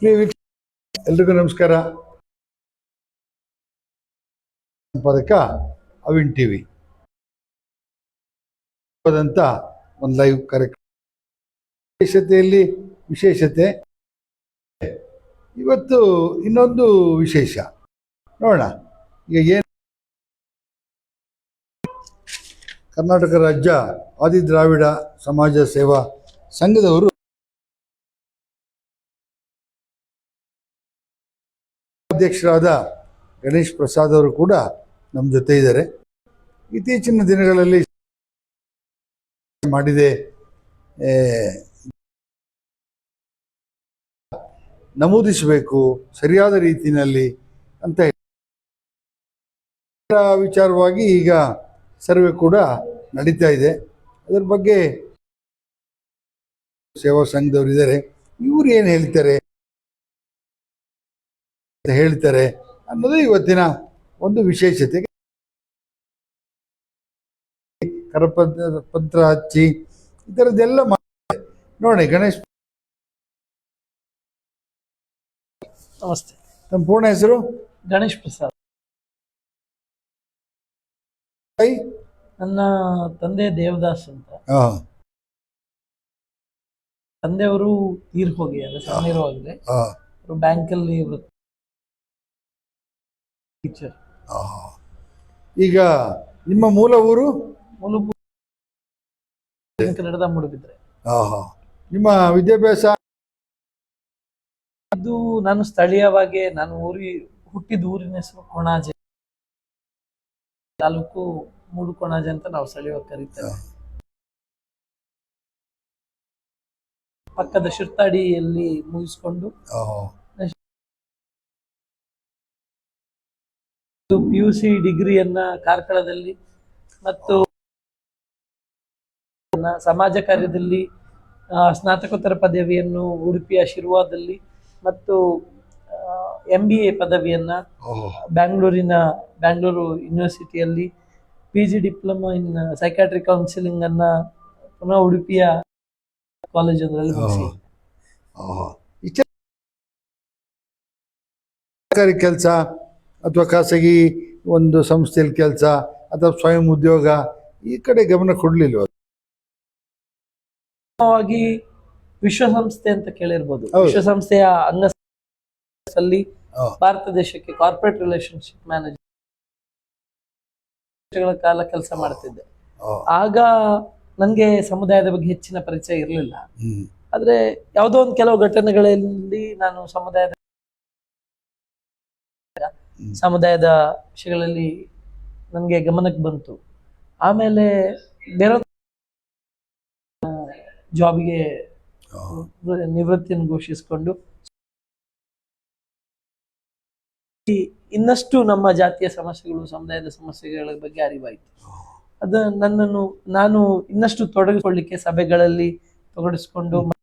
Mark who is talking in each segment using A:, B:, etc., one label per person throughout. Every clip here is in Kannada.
A: ಪ್ರಿಯ ವೀಕ್ಷ ಎಲ್ರಿಗೂ ನಮಸ್ಕಾರ. ಸಂಪಾದಕ ಅವಿನ್ ಟಿವಿ ವಿ. ಒಂದು ಲೈವ್ ಕಾರ್ಯಕ್ರಮ. ವಿಶೇಷತೆಯಲ್ಲಿ ವಿಶೇಷತೆ. ಇವತ್ತು ಇನ್ನೊಂದು ವಿಶೇಷ. ನೋಡೋಣ. ಈಗ ಏನು ಕರ್ನಾಟಕ ರಾಜ್ಯ ಆದಿ ದ್ರಾವಿಡ ಸಮಾಜ ಸೇವಾ ಸಂಘದವರು ಅಧ್ಯಕ್ಷರಾದ ಗಣೇಶ್ ಪ್ರಸಾದ್ ಅವರು ಕೂಡ ನಮ್ಮ ಜೊತೆ ಇದ್ದಾರೆ. ಇತ್ತೀಚಿನ ದಿನಗಳಲ್ಲಿ ಮಾಡಿದೆ ನಮೂದಿಸಬೇಕು, ಸರಿಯಾದ ರೀತಿಯಲ್ಲಿ ಅಂತ. ವಿಚಾರವಾಗಿ ಈಗ ಸರ್ವೆ ಕೂಡ ನಡೀತಾ ಇದೆ. ಅದರ ಬಗ್ಗೆ ಸೇವಾ ಸಂಘದವರು ಇದ್ದಾರೆ ಇವ್ರು ಏನು ಹೇಳ್ತಾರೆ? ಅಂತ ಹೇಳ್ತಾರೆ ಅನ್ನೋದು ಇವತ್ತಿನ ಒಂದು ವಿಶೇಷತೆ. ಕರಪತ್ರ ಪತ್ರ ಹಚ್ಚಿ ಈ ಥರದ್ದೆಲ್ಲ ನೋಡಿ ಗಣೇಶ್
B: ನಮಸ್ತೆ.
A: ನಮ್ಮ ಪೂರ್ಣ ಹೆಸರು?
B: ಗಣೇಶ್ ಪ್ರಸಾದ್.
A: ಐ
B: ನನ್ನ ತಂದೆ ದೇವದಾಸ್ ಅಂತ. ತಂದೆಯವರು ತೀರ್ ಹೋಗಿ
A: ಅಂದ್ರೆ
B: ಸಣ್ಣ ಬ್ಯಾಂಕಲ್ಲಿ ಟೀಚರ್
A: ಈಗ ನಿಮ್ಮ ಮೂಲ ಊರು?
B: ಕನ್ನಡದ ಮುಡುಬಿದ್ರೆ.
A: ನಿಮ್ಮ ವಿದ್ಯಾಭ್ಯಾಸ?
B: ಇದು ನಾನು ಸ್ಥಳೀಯವಾಗಿ ನಾನು ಊರಿ ಹುಟ್ಟಿದ ಊರಿನ ಹೆಸರು ಕೊಣಾಜೆ. ತಾಲೂಕು ಮೂಡು ಕೊಣಾಜೆ ಅಂತ ನಾವು ಸ್ಥಳೀಯವಾಗಿ ಕರೀತೇವೆ. ಪಕ್ಕದ ಶಿರ್ತಾಡಿಯಲ್ಲಿ ಮುಗಿಸ್ಕೊಂಡು ಪಿ ಯು ಸಿ ಡಿಗ್ರಿಯನ್ನ ಕಾರ್ಕಳದಲ್ಲಿ ಮತ್ತು ಸಮಾಜ ಕಾರ್ಯದಲ್ಲಿ ಸ್ನಾತಕೋತ್ತರ ಪದವಿಯನ್ನು ಉಡುಪಿಯ ಶಿರ್ವಾದಲ್ಲಿ ಮತ್ತು ಎಂ ಬಿ ಎ ಪದವಿಯನ್ನ ಬ್ಯಾಂಗ್ಳೂರಿನ Bangalore ಯೂನಿವರ್ಸಿಟಿಯಲ್ಲಿ P G diploma in psychiatric counselling ಅನ್ನ ಪುನಃ ಉಡುಪಿಯ ಮುಗಿಸಿ.
A: ಈ ಸರ್ಕಾರಿ ಕೆಲಸ ಅಥವಾ ಖಾಸಗಿ ಒಂದು ಸಂಸ್ಥೆಯಲ್ಲಿ ಕೆಲಸ ಅಥವಾ ಸ್ವಯಂ ಉದ್ಯೋಗ ಈ ಕಡೆ ಗಮನ
B: ಕೊಡಲಿಲ್ಲ ವಿಶ್ವಸಂಸ್ಥೆ ಅಂತ ಕೇಳಿರ್ಬೋದು. ವಿಶ್ವಸಂಸ್ಥೆಯ ಅಂಗ ಅಲ್ಲಿ ಭಾರತ ದೇಶಕ್ಕೆ ಕಾರ್ಪೊರೇಟ್ ರಿಲೇಶನ್ಶಿಪ್ ಮ್ಯಾನೇಜರ್ ಕಾಲ ಕೆಲಸ ಮಾಡ್ತಿದ್ದೆ ಆಗ ನನಗೆ ಸಮುದಾಯದ ಬಗ್ಗೆ ಹೆಚ್ಚಿನ ಪರಿಚಯ ಇರಲಿಲ್ಲ. ಆದ್ರೆ ಯಾವುದೋ ಒಂದು ಕೆಲವು ಘಟನೆಗಳಲ್ಲಿ ನಾನು ಸಮುದಾಯದ. ಸಮುದಾಯದ ವಿಷಯಗಳಲ್ಲಿ ನನಗೆ ಗಮನಕ್ಕೆ ಬಂತು. ಆಮೇಲೆ ಬೇರೆ ಜಾಬ್ಗೆ ನಿವೃತ್ತಿಯನ್ನು ಘೋಷಿಸಿಕೊಂಡು ಇನ್ನಷ್ಟು ನಮ್ಮ ಜಾತಿಯ ಸಮಸ್ಯೆಗಳು, ಸಮುದಾಯದ ಸಮಸ್ಯೆಗಳ ಬಗ್ಗೆ ಅರಿವಾಯಿತು. ಅದು ನನ್ನನ್ನು, ನಾನು ಇನ್ನಷ್ಟು ತೊಡಗಿಕೊಳ್ಳಿಕ್ಕೆ ಸಭೆಗಳಲ್ಲಿ ತೊಡಗಿಸಿಕೊಂಡು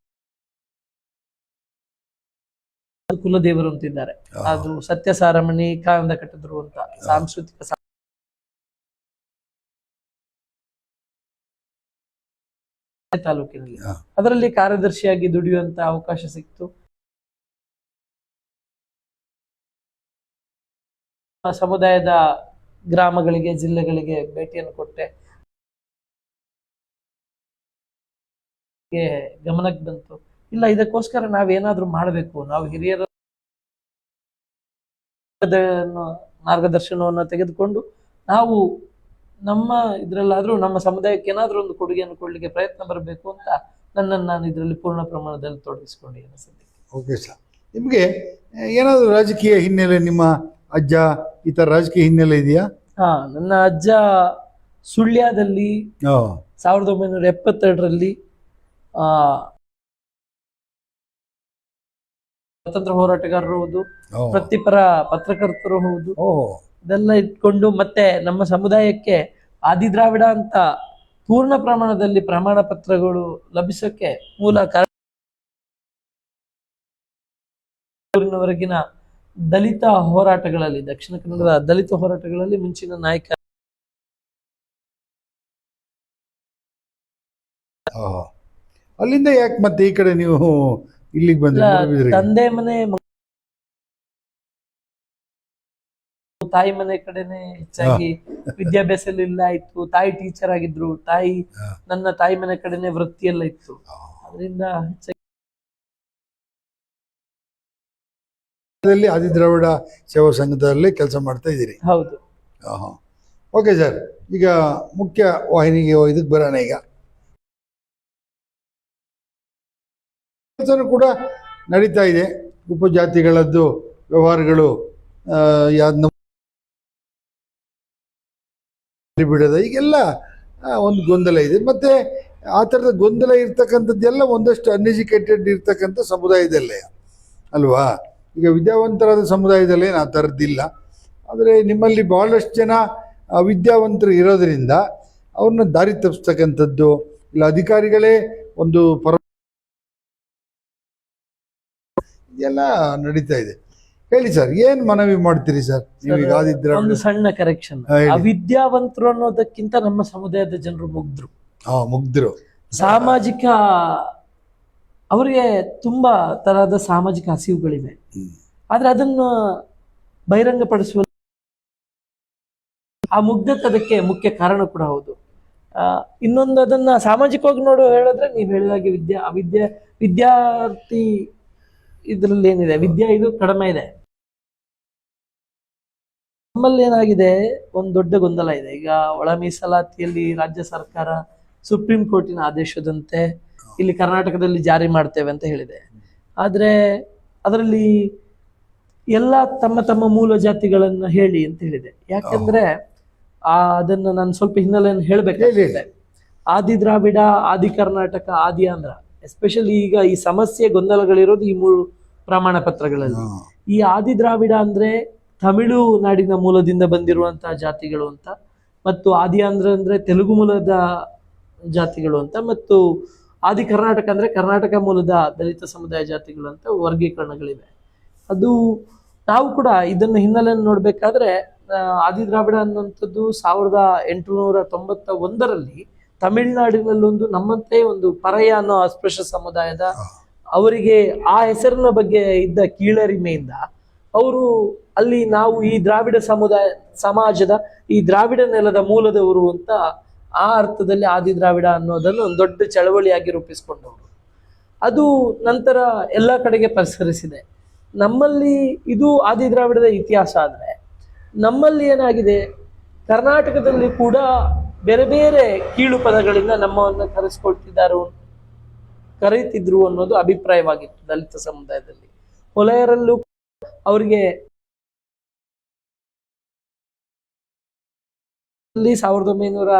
B: ಕುಲದೇವರು ಅಂತಿದ್ದಾರೆ ಅದು ಸತ್ಯ ಸಾರಮಣಿ ಕಾನಂದ ಕಟ್ಟಿದ್ರು ಅಂತ ಸಾಂಸ್ಕೃತಿಕ ತಾಲೂಕಿನಲ್ಲಿ. ಅದರಲ್ಲಿ ಕಾರ್ಯದರ್ಶಿಯಾಗಿ ದುಡಿಯುವಂತ ಅವಕಾಶ ಸಿಕ್ತು. ಸಮುದಾಯದ ಗ್ರಾಮಗಳಿಗೆ ಜಿಲ್ಲೆಗಳಿಗೆ ಭೇಟಿಯನ್ನು ಕೊಟ್ಟೆ. ಗಮನಕ್ಕೆ ಬಂತು. ಇಲ್ಲ ಇದಕ್ಕೋಸ್ಕರ ನಾವೇನಾದ್ರೂ ಮಾಡಬೇಕು. ನಾವು ಹಿರಿಯರ ಮಾರ್ಗದರ್ಶನವನ್ನು ತೆಗೆದುಕೊಂಡು ನಾವು ನಮ್ಮ ಇದರಲ್ಲಾದರೂ ನಮ್ಮ ಸಮುದಾಯಕ್ಕೆ ಏನಾದರೂ ಒಂದು ಕೊಡುಗೆಯನ್ನು ಕೊಡ್ಲಿಕ್ಕೆ ಪ್ರಯತ್ನ ಬರಬೇಕು ಅಂತ ನನ್ನನ್ನು ನಾನು ಇದರಲ್ಲಿ ಪೂರ್ಣ ಪ್ರಮಾಣದಲ್ಲಿ ತೊಡಗಿಸ್ಕೊಂಡಿದ್ದೇನೆ ಸದ್ಯಕ್ಕೆ
A: ಓಕೆ ಸರ್ ನಿಮಗೆ ಏನಾದರೂ ರಾಜಕೀಯ ಹಿನ್ನೆಲೆ ನಿಮ್ಮ ಅಜ್ಜ ಈ ಥರ ರಾಜಕೀಯ ಹಿನ್ನೆಲೆ ಇದೆಯಾ?
B: ಹಾ ನನ್ನ ಅಜ್ಜ ಸುಳ್ಯದಲ್ಲಿ ಸಾವಿರದ ಒಂಬೈನೂರ ಎಪ್ಪತ್ತೆರಡರಲ್ಲಿ ಆ ಸ್ವಾತಂತ್ರ್ಯ ಹೋರಾಟಗಾರರು ಹೌದು ವೃತ್ತಿಪರ ಪತ್ರಕರ್ತರು ಹೌದು. ಇದೆಲ್ಲ ಇಟ್ಕೊಂಡು ಮತ್ತೆ ನಮ್ಮ ಸಮುದಾಯಕ್ಕೆ ಆದಿದ್ರಾವಿಡ ಅಂತ ಪೂರ್ಣ ಪ್ರಮಾಣದಲ್ಲಿ ಪ್ರಮಾಣ ಪತ್ರಗಳು ಲಭಿಸೋಕೆ ಮೂಲ ಕಾರಣವರೆಗಿನ ದಲಿತ ಹೋರಾಟಗಳಲ್ಲಿ ದಕ್ಷಿಣ ಕನ್ನಡದ ದಲಿತ ಹೋರಾಟಗಳಲ್ಲಿ ಮುಂಚಿನ ನಾಯಕ.
A: ಅಲ್ಲಿಂದ ಯಾಕೆ ಮತ್ತೆ ಈ ಕಡೆ ನೀವು ಇಲ್ಲಿಗೆ ಬಂದ್ರಿ
B: ತಂದೆ ಮನೆ ತಾಯಿ ಮನೆ ಕಡೆನೆ ಹೆಚ್ಚಾಗಿ ವಿದ್ಯಾಭ್ಯಾಸ ಇಲ್ಲ ಇತ್ತು. ತಾಯಿ ಟೀಚರ್ ಆಗಿದ್ರು ತಾಯಿ ನನ್ನ ತಾಯಿ ಮನೆ ಕಡೆನೆ ವೃತ್ತಿಯೆಲ್ಲ ಇತ್ತು. ಅದರಿಂದ ಹೆಚ್ಚಾಗಿ
A: ಆದಿ ಆದಿದ್ರಾವಿಡ ಸೇವಾ ಸಂಘದಲ್ಲಿ ಕೆಲಸ ಮಾಡ್ತಾ ಇದ್ದೀರಿ.
B: ಹೌದು.
A: ಓಕೆ ಸರ್ ಈಗ ಮುಖ್ಯ ವಾಹಿನಿಗೆ ಇದಕ್ಕೆ ಬರೋಣ ಈಗ. ಕೆಲಸನೂ ಕೂಡ ನಡೀತಾ ಇದೆ. ಉಪಜಾತಿಗಳದ್ದು ವ್ಯವಹಾರಗಳು ಆ, ಬಿಡದ ಈಗೆಲ್ಲ ಒಂದು ಗೊಂದಲ ಇದೆ. ಮತ್ತೆ ಆ ಥರದ ಗೊಂದಲ ಇರ್ತಕ್ಕಂಥದ್ದೆಲ್ಲ ಒಂದಷ್ಟು ಅನ್ಎಜುಕೇಟೆಡ್ ಇರ್ತಕ್ಕಂಥ ಸಮುದಾಯದಲ್ಲೇ ಅಲ್ವಾ? ಈಗ ವಿದ್ಯಾವಂತರಾದ ಸಮುದಾಯದಲ್ಲೇ ಆ ಥರದ್ದಿಲ್ಲ. ಆದರೆ ನಿಮ್ಮಲ್ಲಿ ಬಹಳಷ್ಟು ಜನ ವಿದ್ಯಾವಂತರು ಇರೋದರಿಂದ ಅವ್ರನ್ನ ದಾರಿ ತಪ್ಪಿಸ್ತಕ್ಕಂಥದ್ದು ಇಲ್ಲ ಅಧಿಕಾರಿಗಳೇ ಒಂದು ಪರ ಇದೆಲ್ಲ ನಡೀತಾ ಇದೆ. ಹೇಳಿ ಸರ್ ಏನ್ ಮನವಿ ಮಾಡ್ತೀರಿ ಸರ್? ಆದಿದ್ರ
B: ಒಂದು ಸಣ್ಣ ಕರೆಕ್ಷನ್
A: ವಿದ್ಯಾವಂತರು ಹೇಳಿ.
B: ಅವಿದ್ಯಾವಂತರು ಅನ್ನೋದಕ್ಕಿಂತ ನಮ್ಮ ಸಮುದಾಯದ ಜನರು ಮುಗ್ದ್ರು.
A: ಹಾ ಮುಗ್ಧರು
B: ಸಾಮಾಜಿಕ ಅವರಿಗೆ ತುಂಬಾ ತರಹದ ಸಾಮಾಜಿಕ ಹಸಿವುಗಳಿವೆ.
A: ಹ್ಮ್.
B: ಆದ್ರೆ ಅದನ್ನು ಬಹಿರಂಗಪಡಿಸುವ ಆ ಮುಗ್ಧತೆ ಅದಕ್ಕೆ ಮುಖ್ಯ ಕಾರಣ ಕೂಡ ಹೌದು. ಆ, ಇನ್ನೊಂದು ಅದನ್ನ ಸಾಮಾಜಿಕವಾಗಿ ನೋಡು ಹೇಳಿದ್ರೆ ನೀವು ಹೇಳಿದಾಗೆ ವಿದ್ಯಾ ವಿದ್ಯಾ ವಿದ್ಯಾರ್ಥಿ ಇದ್ರಲ್ಲಿ ಏನಿದೆ? ವಿದ್ಯಾ ಇದು ಕಡಿಮೆ ಇದೆ. ನಮ್ಮಲ್ಲಿ ಏನಾಗಿದೆ? ಒಂದು ದೊಡ್ಡ ಗೊಂದಲ ಇದೆ. ಈಗ ಒಳ ಮೀಸಲಾತಿಯಲ್ಲಿ ರಾಜ್ಯ ಸರ್ಕಾರ ಸುಪ್ರೀಂ ಕೋರ್ಟಿನ ಆದೇಶದಂತೆ ಇಲ್ಲಿ ಕರ್ನಾಟಕದಲ್ಲಿ ಜಾರಿ ಮಾಡ್ತೇವೆ ಅಂತ ಹೇಳಿದೆ. ಆದ್ರೆ ಅದರಲ್ಲಿ ಎಲ್ಲ ತಮ್ಮ ತಮ್ಮ ಮೂಲ ಜಾತಿಗಳನ್ನ ಹೇಳಿ ಅಂತ ಹೇಳಿದೆ. ಯಾಕಂದ್ರೆ ಆ ಅದನ್ನ ನಾನು ಸ್ವಲ್ಪ ಹಿನ್ನೆಲೆಯನ್ನು ಹೇಳ್ಬೇಕಾಗಿದೆ ಆದಿ ದ್ರಾವಿಡ ಆದಿ ಕರ್ನಾಟಕ ಆದಿ ಆಂಧ್ರ. ಎಸ್ಪೆಷಲಿ ಈಗ ಈ ಸಮಸ್ಯೆ ಗೊಂದಲಗಳಿರೋದು ಈ ಮೂರು ಪ್ರಮಾಣ ಪತ್ರಗಳಲ್ಲಿ. ಈ ಆದಿ ದ್ರಾವಿಡ ಅಂದ್ರೆ ತಮಿಳು ನಾಡಿನ ಮೂಲದಿಂದ ಬಂದಿರುವಂತಹ ಜಾತಿಗಳು ಅಂತ ಮತ್ತು ಆದಿ ಆಂಧ್ರ ಅಂದ್ರೆ ತೆಲುಗು ಮೂಲದ ಜಾತಿಗಳು ಅಂತ ಮತ್ತು ಆದಿ ಕರ್ನಾಟಕ ಅಂದ್ರೆ ಕರ್ನಾಟಕ ಮೂಲದ ದಲಿತ ಸಮುದಾಯ ಜಾತಿಗಳು ಅಂತ ವರ್ಗೀಕರಣಗಳಿವೆ. ಅದು ನಾವು ಕೂಡ ಇದನ್ನ ಹಿನ್ನೆಲೆಯನ್ನು ನೋಡ್ಬೇಕಾದ್ರೆ ಆದಿ ದ್ರಾವಿಡ ಅನ್ನುವಂಥದ್ದು ಸಾವಿರದ ಎಂಟುನೂರ ತೊಂಬತ್ತ ಒಂದರಲ್ಲಿ ತಮಿಳುನಾಡಿನಲ್ಲೊಂದು ನಮ್ಮಂತೆ ಒಂದು ಪರಯ ಅನ್ನೋ ಅಸ್ಪೃಶ್ಯ ಸಮುದಾಯದ ಅವರಿಗೆ ಆ ಹೆಸರಿನ ಬಗ್ಗೆ ಇದ್ದ ಕೀಳರಿಮೆಯಿಂದ ಅವರು ಅಲ್ಲಿ ನಾವು ಈ ದ್ರಾವಿಡ ಸಮುದಾಯ, ಸಮಾಜದ ಈ ದ್ರಾವಿಡ ನೆಲದ ಮೂಲದವರು ಅಂತ ಆ ಅರ್ಥದಲ್ಲಿ ಆದಿ ದ್ರಾವಿಡ ಅನ್ನೋದನ್ನು ಒಂದು ದೊಡ್ಡ ಚಳವಳಿಯಾಗಿ ರೂಪಿಸಿಕೊಂಡವರು. ಅದು ನಂತರ ಎಲ್ಲ ಕಡೆಗೆ ಪರಿಸರಿಸಿದೆ. ನಮ್ಮಲ್ಲಿ ಇದು ಆದಿ ದ್ರಾವಿಡದ ಇತಿಹಾಸ ಆದರೆ ನಮ್ಮಲ್ಲಿ ಏನಾಗಿದೆ, ಕರ್ನಾಟಕದಲ್ಲಿ ಕೂಡ ಬೇರೆ ಬೇರೆ ಕೀಳು ಪದಗಳಿಂದ ನಮ್ಮವನ್ನು ಕರೆಸ್ಕೊಳ್ತಿದ್ದಾರೆ ಕರೀತಿದ್ರು ಅನ್ನೋದು ಅಭಿಪ್ರಾಯವಾಗಿತ್ತು ದಲಿತ ಸಮುದಾಯದಲ್ಲಿ. ಹೊಲೆಯರಲ್ಲೂ ಅವರಿಗೆ ಸಾವಿರದ ಒಂಬೈನೂರ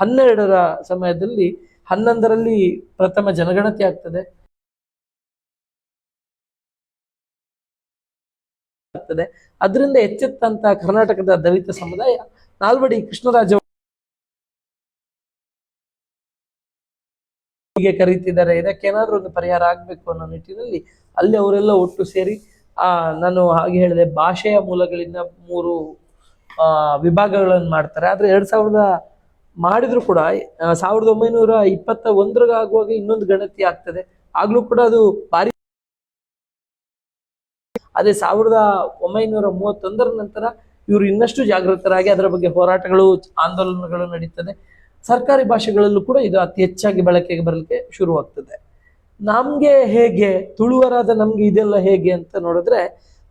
B: ಹನ್ನೆರಡರ ಸಮಯದಲ್ಲಿ ಹನ್ನೊಂದರಲ್ಲಿ ಪ್ರಥಮ ಜನಗಣತಿ ಆಗ್ತದೆ. ಅದರಿಂದ ಎಚ್ಚೆತ್ತಂತ ಕರ್ನಾಟಕದ ದಲಿತ ಸಮುದಾಯ ನಾಲ್ವಡಿ ಕೃಷ್ಣರಾಜ ಹೀಗೆ ಕರೀತಿದ್ದಾರೆ, ಇದಕ್ಕೇನಾದರೂ ಒಂದು ಪರಿಹಾರ ಆಗ್ಬೇಕು ಅನ್ನೋ ನಿಟ್ಟಿನಲ್ಲಿ ಅಲ್ಲಿ ಅವರೆಲ್ಲ ಒಟ್ಟು ಸೇರಿ ನಾನು ಹಾಗೆ ಹೇಳಿದೆ, ಭಾಷೆಯ ಮೂಲಗಳಿಂದ ಮೂರು ವಿಭಾಗಗಳನ್ನು ಮಾಡ್ತಾರೆ. ಆದ್ರೆ ಎರಡ್ ಸಾವಿರದ ಮಾಡಿದ್ರು ಕೂಡ ಸಾವಿರದ ಒಂಬೈನೂರ ಇಪ್ಪತ್ತ ಒಂದರಾಗುವಾಗ ಇನ್ನೊಂದು ಗಣತಿ ಆಗ್ತದೆ. ಆಗಲೂ ಕೂಡ ಅದು ಭಾರಿ ಅದೇ ಸಾವಿರದ ಒಂಬೈನೂರ ಮೂವತ್ತೊಂದರ ನಂತರ ಇವರು ಇನ್ನಷ್ಟು ಜಾಗೃತರಾಗಿ ಅದರ ಬಗ್ಗೆ ಹೋರಾಟಗಳು, ಆಂದೋಲನಗಳು ನಡೀತದೆ. ಸರ್ಕಾರಿ ಭಾಷೆಗಳಲ್ಲೂ ಕೂಡ ಇದು ಅತಿ ಹೆಚ್ಚಾಗಿ ಬಳಕೆಗೆ ಬರಲಿಕ್ಕೆ ಶುರುವಾಗ್ತದೆ. ನಮ್ಗೆ ಹೇಗೆ, ತುಳುವರಾದ ನಮ್ಗೆ ಇದೆಲ್ಲ ಹೇಗೆ ಅಂತ ನೋಡಿದ್ರೆ,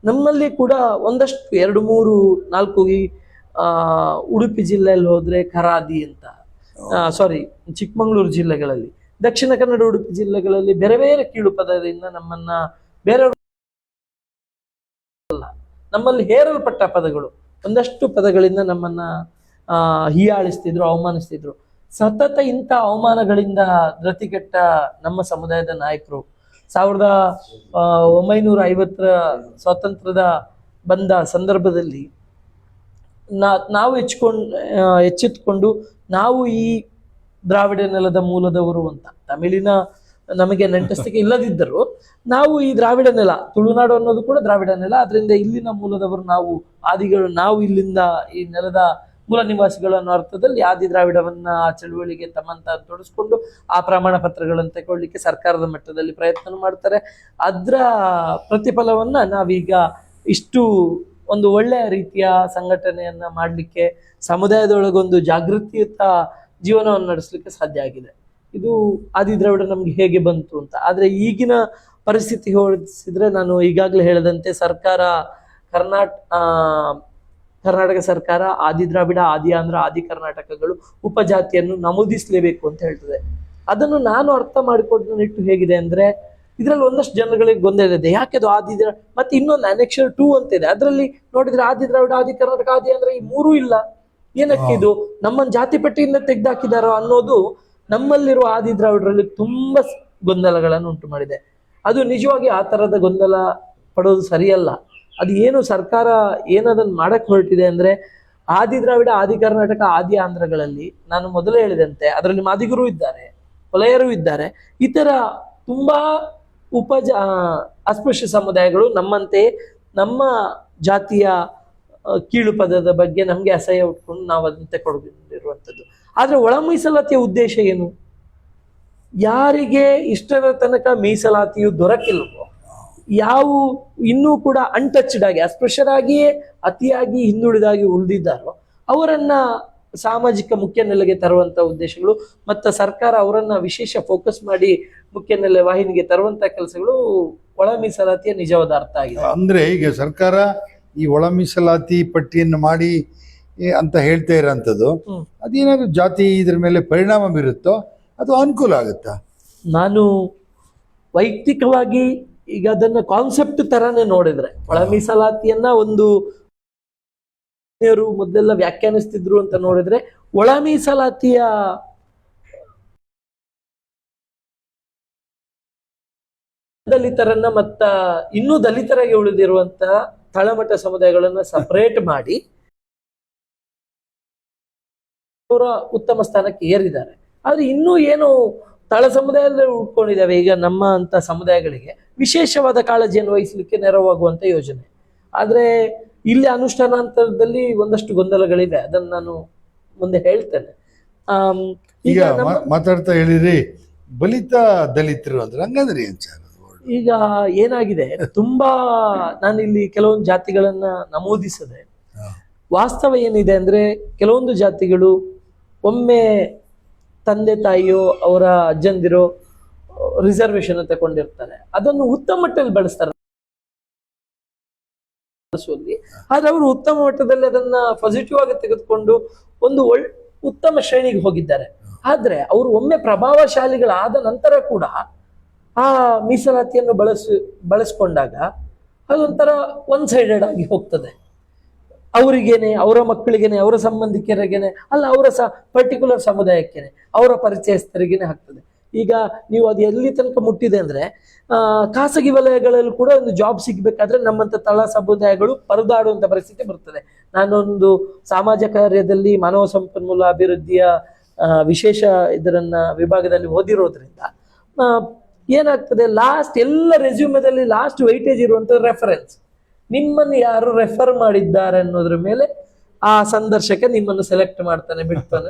B: ನಮ್ಮಲ್ಲಿ ಕೂಡ ಒಂದಷ್ಟು, ಎರಡು, ಮೂರು, ನಾಲ್ಕು ಈ, ಆ, ಉಡುಪಿ ಜಿಲ್ಲೆಯಲ್ಲಿ ಹೋದ್ರೆ ಖರಾದಿ ಅಂತ. ಸಾರಿ ಚಿಕ್ಕಮಗಳೂರು ಜಿಲ್ಲೆಗಳಲ್ಲಿ. ದಕ್ಷಿಣ ಕನ್ನಡ, ಉಡುಪಿ ಜಿಲ್ಲೆಗಳಲ್ಲಿ ಬೇರೆ ಬೇರೆ ಕೀಳು ಪದದಿಂದ ನಮ್ಮನ್ನ ಬೇರೆ ನಮ್ಮಲ್ಲಿ ಹೇರಲ್ಪಟ್ಟ ಪದಗಳು. ಒಂದಷ್ಟು ಪದಗಳಿಂದ ನಮ್ಮನ್ನ ಹೀಯಾಳಿಸ್ತಿದ್ರು, ಅವಮಾನಿಸ್ತಿದ್ರು. ಸತತ ಇಂಥ ಅವಮಾನಗಳಿಂದ ಧೃತಿಗೆಟ್ಟ ನಮ್ಮ ಸಮುದಾಯದ ನಾಯಕರು. ಸಾವಿರದ ಒಂಬೈನೂರ ಐವತ್ತರ ಸ್ವಾತಂತ್ರ್ಯದ ಬಂದ ಸಂದರ್ಭದಲ್ಲಿ ನಾ, ನಾವು ಹೆಚ್ಕೊಂಡು ಎಚ್ಚೆತ್ಕೊಂಡು ನಾವು ಈ ದ್ರಾವಿಡ ನೆಲದ ಮೂಲದವರು ಅಂತ. ತಮಿಳಿನ ನಮಗೆ ನೆಂಟಸ್ತಿಕೆ ಇಲ್ಲದಿದ್ದರು ನಾವು ಈ ದ್ರಾವಿಡ ನೆಲ, ತುಳುನಾಡು ಅನ್ನೋದು ಕೂಡ ದ್ರಾವಿಡ ನೆಲ ಅದರಿಂದ ಇಲ್ಲಿನ ಮೂಲದವರು ನಾವು, ಆದಿಗಳು ನಾವು ಇಲ್ಲಿಂದ ಈ ನೆಲದ ಮೂಲ ನಿವಾಸಿಗಳು ಅನ್ನೋ ಅರ್ಥದಲ್ಲಿ ಆದಿ ದ್ರಾವಿಡವನ್ನ ಆ ಚಳುವಳಿಗೆ ತಮ್ಮಂತ ತೊಡಸ್ಕೊಂಡು ಆ ಪ್ರಮಾಣ ಪತ್ರಗಳನ್ನು ತಗೊಳ್ಳಿಕ್ಕೆ ಸರ್ಕಾರದ ಮಟ್ಟದಲ್ಲಿ ಪ್ರಯತ್ನ ಮಾಡ್ತಾರೆ. ಅದರ ಪ್ರತಿಫಲವನ್ನ ನಾವೀಗ ಇಷ್ಟು ಒಂದು ಒಳ್ಳೆಯ ರೀತಿಯ ಸಂಘಟನೆಯನ್ನ ಮಾಡಲಿಕ್ಕೆ ಸಮುದಾಯದೊಳಗೊಂದು ಜಾಗೃತಿಯುತ ಜೀವನವನ್ನು ನಡೆಸಲಿಕ್ಕೆ ಸಾಧ್ಯ ಆಗಿದೆ. ಇದು ಆದಿ ದ್ರಾವಿಡ ನಮ್ಗೆ ಹೇಗೆ ಬಂತು ಅಂತ. ಆದ್ರೆ ಈಗಿನ ಪರಿಸ್ಥಿತಿ ಹೋಲಿಸಿದ್ರೆ ನಾನು ಈಗಾಗಲೇ ಹೇಳದಂತೆ ಸರ್ಕಾರ ಕರ್ನಾಟ ಆ, ಕರ್ನಾಟಕ ಸರ್ಕಾರ ಆದಿ ದ್ರಾವಿಡ, ಆದಿ ಆಂಧ್ರ, ಆದಿ ಕರ್ನಾಟಕಗಳು ಉಪಜಾತಿಯನ್ನು ನಮೂದಿಸಲೇಬೇಕು ಅಂತ ಹೇಳ್ತದೆ. ಅದನ್ನು ನಾನು ಅರ್ಥ ಮಾಡಿಕೊಂಡ ನಿಟ್ಟು ಹೇಗಿದೆ ಅಂದ್ರೆ, ಇದರಲ್ಲಿ ಒಂದಷ್ಟು ಜನಗಳಿಗೆ ಗೊಂದಲ ಇದೆ. ಯಾಕೆ ಅದು ಆದಿ ಮತ್ತೆ ಇನ್ನೊಂದು ಅನೆಕ್ಷರ್ ಟೂ ಅಂತ ಇದೆ ಅದರಲ್ಲಿ ನೋಡಿದ್ರೆ ಆದಿ ದ್ರಾವಿಡ, ಆದಿ ಕರ್ನಾಟಕ, ಆದಿ ಅಂದ್ರೆ ಈ ಮೂರೂ ಇಲ್ಲ. ಏನಕ್ಕೆ ಇದು? ನಮ್ಮನ್ನ ಜಾತಿ ಪಟ್ಟಿಯಿಂದ ತೆಗೆದಾಕಿದಾರೋ ಅನ್ನೋದು ನಮ್ಮಲ್ಲಿರುವ ಆದಿ ದ್ರಾವಿಡರಲ್ಲಿ ತುಂಬಾ ಗೊಂದಲಗಳನ್ನು ಉಂಟು ಮಾಡಿದೆ ಅದು ನಿಜವಾಗಿ ಆ ತರದ ಗೊಂದಲ ಪಡೋದು ಸರಿಯಲ್ಲ. ಅದು ಏನು ಸರ್ಕಾರ ಏನದನ್ನ ಮಾಡಕ್ ಹೊರಟಿದೆ ಅಂದ್ರೆ ಆದಿ ದ್ರಾವಿಡ, ಆದಿ ಕರ್ನಾಟಕ, ಆದಿ ಆಂಧ್ರಗಳಲ್ಲಿ ನಾನು ಮೊದಲೇ ಹೇಳಿದಂತೆ ಅದರಲ್ಲಿ ಮಾದಿಗರು ಇದ್ದಾರೆ ಕೊಲೆಯರು ಇದ್ದಾರೆ, ಇತರ ತುಂಬಾ ಉಪಜ ಅಸ್ಪೃಶ್ಯ ಸಮುದಾಯಗಳು ನಮ್ಮಂತೆ ನಮ್ಮ ಜಾತಿಯ ಕೀಳು ಪದದ ಬಗ್ಗೆ ನಮ್ಗೆ ಅಸಹ್ಯ ಉಟ್ಕೊಂಡು ನಾವು ಅದನ್ನ ತಗೊಂಡಿರುವಂಥದ್ದು ಆದ್ರೆ ಒಳ ಮೀಸಲಾತಿಯ ಉದ್ದೇಶ ಏನು? ಯಾರಿಗೆ ಇಷ್ಟರ ತನಕ ಮೀಸಲಾತಿಯು ದೊರಕಿಲ್ವೋ? ಯಾವ ಇನ್ನೂ ಕೂಡ ಅನ್ಟಚ್ಡ್ ಆಗಿ ಅಸ್ಪೃಶ್ಯರಾಗಿಯೇ ಅತಿಯಾಗಿ ಹಿಂದುಳಿದಾಗಿ ಉಳಿದಿದ್ದಾರೋ ಅವರನ್ನ ಸಾಮಾಜಿಕ ಮುಖ್ಯ ನೆಲೆಗೆ ತರುವಂತ ಉದ್ದೇಶಗಳು ಮತ್ತು ಸರ್ಕಾರ ಅವರನ್ನ ವಿಶೇಷ ಫೋಕಸ್ ಮಾಡಿ ಮುಖ್ಯ ನೆಲೆ ವಾಹಿನಿಗೆ ತರುವಂತ ಕೆಲಸಗಳು ಒಳ ಮೀಸಲಾತಿಯ ನಿಜವಾದ ಅರ್ಥ ಆಗಿದೆ.
A: ಅಂದ್ರೆ ಈಗ ಸರ್ಕಾರ ಈ ಒಳ ಮೀಸಲಾತಿ ಪಟ್ಟಿಯನ್ನು ಮಾಡಿ ಅಂತ ಹೇಳ್ತಾ ಇರೋಂಥದ್ದು ಅದೇನಾದ್ರು ಜಾತಿ ಇದ್ರ ಮೇಲೆ ಪರಿಣಾಮ ಬೀರುತ್ತೋ ಅದು ಅನುಕೂಲ ಆಗುತ್ತಾ?
B: ನಾನು ವೈಯಕ್ತಿಕವಾಗಿ ಈಗ ಅದನ್ನ ಕಾನ್ಸೆಪ್ಟ್ ತರಾನೇ ನೋಡಿದ್ರೆ. ಒಳ ಮೀಸಲಾತಿಯನ್ನ ಒಂದು ಮೊದಲೆಲ್ಲ ವ್ಯಾಖ್ಯಾನಿಸ್ತಿದ್ರು ಅಂತ ನೋಡಿದ್ರೆ ಒಳ ಮೀಸಲಾತಿಯ ದಲಿತರನ್ನ ಮತ್ತ ಇನ್ನೂ ದಲಿತರಾಗಿ ಉಳಿದಿರುವಂತ ತಳಮಟ್ಟ ಸಮುದಾಯಗಳನ್ನ ಸಪರೇಟ್ ಮಾಡಿ ಅವರ ಉತ್ತಮ ಸ್ಥಾನಕ್ಕೆ ಏರಿದ್ದಾರೆ. ಆದ್ರೆ ಇನ್ನೂ ಏನು ತಳ ಸಮುದಾಯದಲ್ಲಿ ಉಳ್ಕೊಂಡಿದ್ದಾವೆ. ಈಗ ನಮ್ಮ ಅಂತ ಸಮುದಾಯಗಳಿಗೆ ವಿಶೇಷವಾದ ಕಾಳಜಿಯನ್ನು ವಹಿಸಲಿಕ್ಕೆ ನೆರವಾಗುವಂತ ಯೋಜನೆ. ಆದ್ರೆ ಇಲ್ಲಿ ಅನುಷ್ಠಾನಾಂತರದಲ್ಲಿ ಒಂದಷ್ಟು ಗೊಂದಲಗಳಿವೆ. ಅದನ್ನು ನಾನು ಮುಂದೆ ಹೇಳ್ತೇನೆ.
A: ಈಗ ಮಾತಾಡ್ತಾ ಹೇಳಿರಿ ಬಲಿತ ದಲಿತರು ಅಂದ್ರೆ ಹಂಗಂದ್ರೆ?
B: ಈಗ ಏನಾಗಿದೆ? ತುಂಬಾ ನಾನಿಲ್ಲಿ ಕೆಲವೊಂದು ಜಾತಿಗಳನ್ನ ನಮೂದಿಸದೆ ವಾಸ್ತವ ಏನಿದೆ ಅಂದ್ರೆ ಕೆಲವೊಂದು ಜಾತಿಗಳು ಒಮ್ಮೆ ತಂದೆ ತಾಯಿಯೋ ಅವರ ಅಜ್ಜಂದಿರೋ ರಿಸರ್ವೇಶನ್ ತಗೊಂಡಿರ್ತಾರೆ. ಅದನ್ನು ಉತ್ತಮ ಮಟ್ಟದಲ್ಲಿ ಬಳಸ್ತಾರೆ. ಆದ್ರೆ ಅವರು ಉತ್ತಮ ಮಟ್ಟದಲ್ಲಿ ಅದನ್ನ ಪಾಸಿಟಿವ್ ಆಗಿ ತೆಗೆದುಕೊಂಡು ಒಂದು ಒಳ್, ಉತ್ತಮ ಶ್ರೇಣಿಗೆ ಹೋಗಿದ್ದಾರೆ. ಆದ್ರೆ ಅವರು ಒಮ್ಮೆ ಪ್ರಭಾವಶಾಲಿಗಳಾದ ನಂತರ ಕೂಡ ಆ ಮೀಸಲಾತಿಯನ್ನು ಬಳಸಿ, ಬಳಸ್ಕೊಂಡಾಗ ಅದೊಂಥರ ಒನ್ ಸೈಡೆಡ್ ಆಗಿ ಹೋಗ್ತದೆ. ಅವರಿಗೇನೆ, ಅವರ ಮಕ್ಕಳಿಗೇನೆ, ಅವರ ಸಂಬಂಧಿಕರಿಗೇನೆ, ಅಲ್ಲ ಅವರ ಸ ಪರ್ಟಿಕ್ಯುಲರ್ ಸಮುದಾಯಕ್ಕೇನೆ, ಅವರ ಪರಿಚಯಸ್ಥರಿಗೇನೆ ಆಗ್ತದೆ. ಈಗ ನೀವು ಅದು ಎಲ್ಲಿ ತನಕ ಮುಟ್ಟಿದೆ ಅಂದ್ರೆ ಖಾಸಗಿ ವಲಯಗಳಲ್ಲಿ ಕೂಡ ಒಂದು ಜಾಬ್ ಸಿಗ್ಬೇಕಾದ್ರೆ ನಮ್ಮಂತ ತಳ ಸಮುದಾಯಗಳು ಪರದಾಡುವಂತ ಪರಿಸ್ಥಿತಿ ಬರ್ತದೆ. ನಾನೊಂದು ಸಾಮಾಜಿಕ ಕಾರ್ಯದಲ್ಲಿ ಮಾನವ ಸಂಪನ್ಮೂಲ ಅಭಿವೃದ್ಧಿಯ ವಿಶೇಷ ಇದರನ್ನ ವಿಭಾಗದಲ್ಲಿ ಓದಿರೋದ್ರಿಂದ ಏನಾಗ್ತದೆ ಲಾಸ್ಟ್ ಎಲ್ಲ ರೆಸ್ಯೂಮದಲ್ಲಿ ಲಾಸ್ಟ್ ವೈಟೇಜ್ ಇರುವಂತ ರೆಫರೆನ್ಸ್ ನಿಮ್ಮನ್ನು ಯಾರು ರೆಫರ್ ಮಾಡಿದ್ದಾರೆ ಅನ್ನೋದ್ರ ಮೇಲೆ ಆ ಸಂದರ್ಶಕ ನಿಮ್ಮನ್ನು ಸೆಲೆಕ್ಟ್ ಮಾಡ್ತಾನೆ, ಬಿಡ್ತಾನೆ.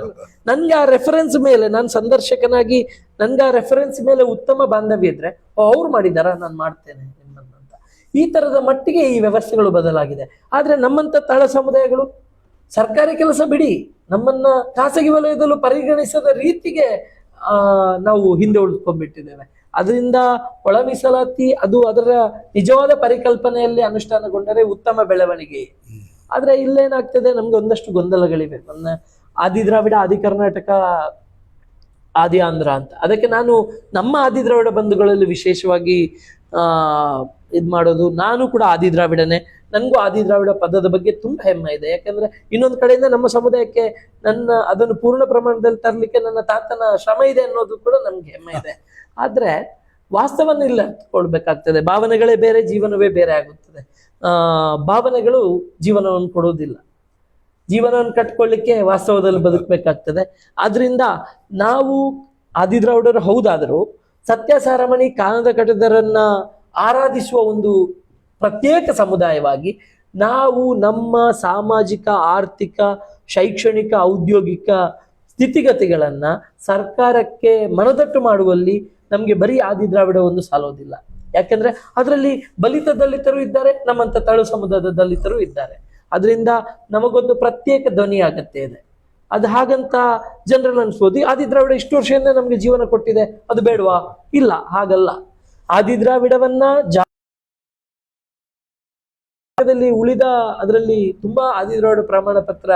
B: ನನ್ಗೆ ಆ ರೆಫರೆನ್ಸ್ ಮೇಲೆ, ನಾನು ಸಂದರ್ಶಕನಾಗಿ ನನ್ಗೆ ಆ ರೆಫರೆನ್ಸ್ ಮೇಲೆ ಉತ್ತಮ ಬಾಂಧವ್ಯ ಇದ್ರೆ ಅವ್ರು ಮಾಡಿದಾರ? ನಾನು ಮಾಡ್ತೇನೆ ನಿಮ್ಮನ್ನು ಅಂತ. ಈ ತರದ ಮಟ್ಟಿಗೆ ಈ ವ್ಯವಸ್ಥೆಗಳು ಬದಲಾಗಿದೆ. ಆದ್ರೆ ನಮ್ಮಂತ ತಳ ಸಮುದಾಯಗಳು, ಸರ್ಕಾರಿ ಕೆಲಸ ಬಿಡಿ. ನಮ್ಮನ್ನ ಖಾಸಗಿ ವಲಯದಲ್ಲೂ ಪರಿಗಣಿಸದ ರೀತಿಗೆ ನಾವು ಹಿಂದೆ ಉಳಿದುಕೊಂಡ್ಬಿಟ್ಟಿದ್ದೇವೆ ಅದರಿಂದ ಒಳ ಮೀಸಲಾತಿ ಅದು ಅದರ ನಿಜವಾದ ಪರಿಕಲ್ಪನೆಯಲ್ಲಿ ಅನುಷ್ಠಾನಗೊಂಡರೆ ಉತ್ತಮ ಬೆಳವಣಿಗೆ. ಆದ್ರೆ ಇಲ್ಲೇನಾಗ್ತದೆ? ನಮ್ಗೆ ಒಂದಷ್ಟು ಗೊಂದಲಗಳಿವೆ. ನನ್ನ ಆದಿ ದ್ರಾವಿಡ ಆದಿ ಕರ್ನಾಟಕ, ಆದಿ ಆಂಧ್ರ ಅಂತ. ಅದಕ್ಕೆ ನಾನು ನಮ್ಮ ಆದಿ ದ್ರಾವಿಡ ಬಂಧುಗಳಲ್ಲಿ ವಿಶೇಷವಾಗಿ ಇದ್ ಮಾಡೋದು, ನಾನು ಕೂಡ ಆದಿ ದ್ರಾವಿಡನೇ ನನಗೂ ಆದಿ ದ್ರಾವಿಡ ಪದದ ಬಗ್ಗೆ ತುಂಬಾ ಹೆಮ್ಮೆ ಇದೆ. ಯಾಕಂದ್ರೆ ಇನ್ನೊಂದು ಕಡೆಯಿಂದ ನಮ್ಮ ಸಮುದಾಯಕ್ಕೆ ನನ್ನ ಅದನ್ನು ಪೂರ್ಣ ಪ್ರಮಾಣದಲ್ಲಿ ತರಲಿಕ್ಕೆ ನನ್ನ ತಾತನ ಶ್ರಮ ಇದೆ ಅನ್ನೋದು ಕೂಡ ನಮ್ಗೆ ಹೆಮ್ಮೆ ಇದೆ. ಆದ್ರೆ ವಾಸ್ತವನ ಇಲ್ಲ ಕೊಡಬೇಕಾಗ್ತದೆ ಭಾವನೆಗಳೇ ಬೇರೆ, ಜೀವನವೇ ಬೇರೆ ಆಗುತ್ತದೆ. ಭಾವನೆಗಳು ಜೀವನವನ್ನು ಕೊಡುವುದಿಲ್ಲ. ಜೀವನವನ್ನು ಕಟ್ಕೊಳ್ಳಿಕ್ಕೆ ವಾಸ್ತವದಲ್ಲಿ ಬದುಕಬೇಕಾಗ್ತದೆ. ಆದ್ರಿಂದ ನಾವು ಆದಿದ್ರೌಡರು ಹೌದಾದರೂ ಸತ್ಯ ಸಾರಮಣಿ ಕಾನದ ಕಟದರನ್ನ ಆರಾಧಿಸುವ ಒಂದು ಪ್ರತ್ಯೇಕ ಸಮುದಾಯವಾಗಿ ನಾವು ನಮ್ಮ ಸಾಮಾಜಿಕ, ಆರ್ಥಿಕ, ಶೈಕ್ಷಣಿಕ, ಔದ್ಯೋಗಿಕ ಸ್ಥಿತಿಗತಿಗಳನ್ನ ಸರ್ಕಾರಕ್ಕೆ ಮನದಟ್ಟು ಮಾಡುವಲ್ಲಿ ನಮಗೆ ಬರೀ ಆದಿ ದ್ರಾವಿಡ ಒಂದು ಸಾಲೋದಿಲ್ಲ. ಯಾಕೆಂದ್ರೆ ಅದರಲ್ಲಿ ಬಲಿತ ದಲಿತರು ಇದ್ದಾರೆ, ನಮ್ಮಂತ ತಳು ಸಮುದಾಯದ ದಲಿತರು ಇದ್ದಾರೆ. ಅದರಿಂದ ನಮಗೊಂದು ಪ್ರತ್ಯೇಕ ಧ್ವನಿ ಅಗತ್ಯ ಇದೆ. ಅದು ಹಾಗಂತ ಜನರಲ್ ಅನ್ಸ್ಬೋದು ಆದಿ ದ್ರಾವಿಡ ಇಷ್ಟು ವರ್ಷದಿಂದ ನಮಗೆ ಜೀವನ ಕೊಟ್ಟಿದೆ, ಅದು ಬೇಡವಾ? ಇಲ್ಲ, ಹಾಗಲ್ಲ. ಆದಿ ದ್ರಾವಿಡವನ್ನ ಜಾಗದಲ್ಲಿ ಉಳಿದ ಅದರಲ್ಲಿ ತುಂಬಾ ಆದಿ ದ್ರಾವಿಡ ಪ್ರಮಾಣ ಪತ್ರ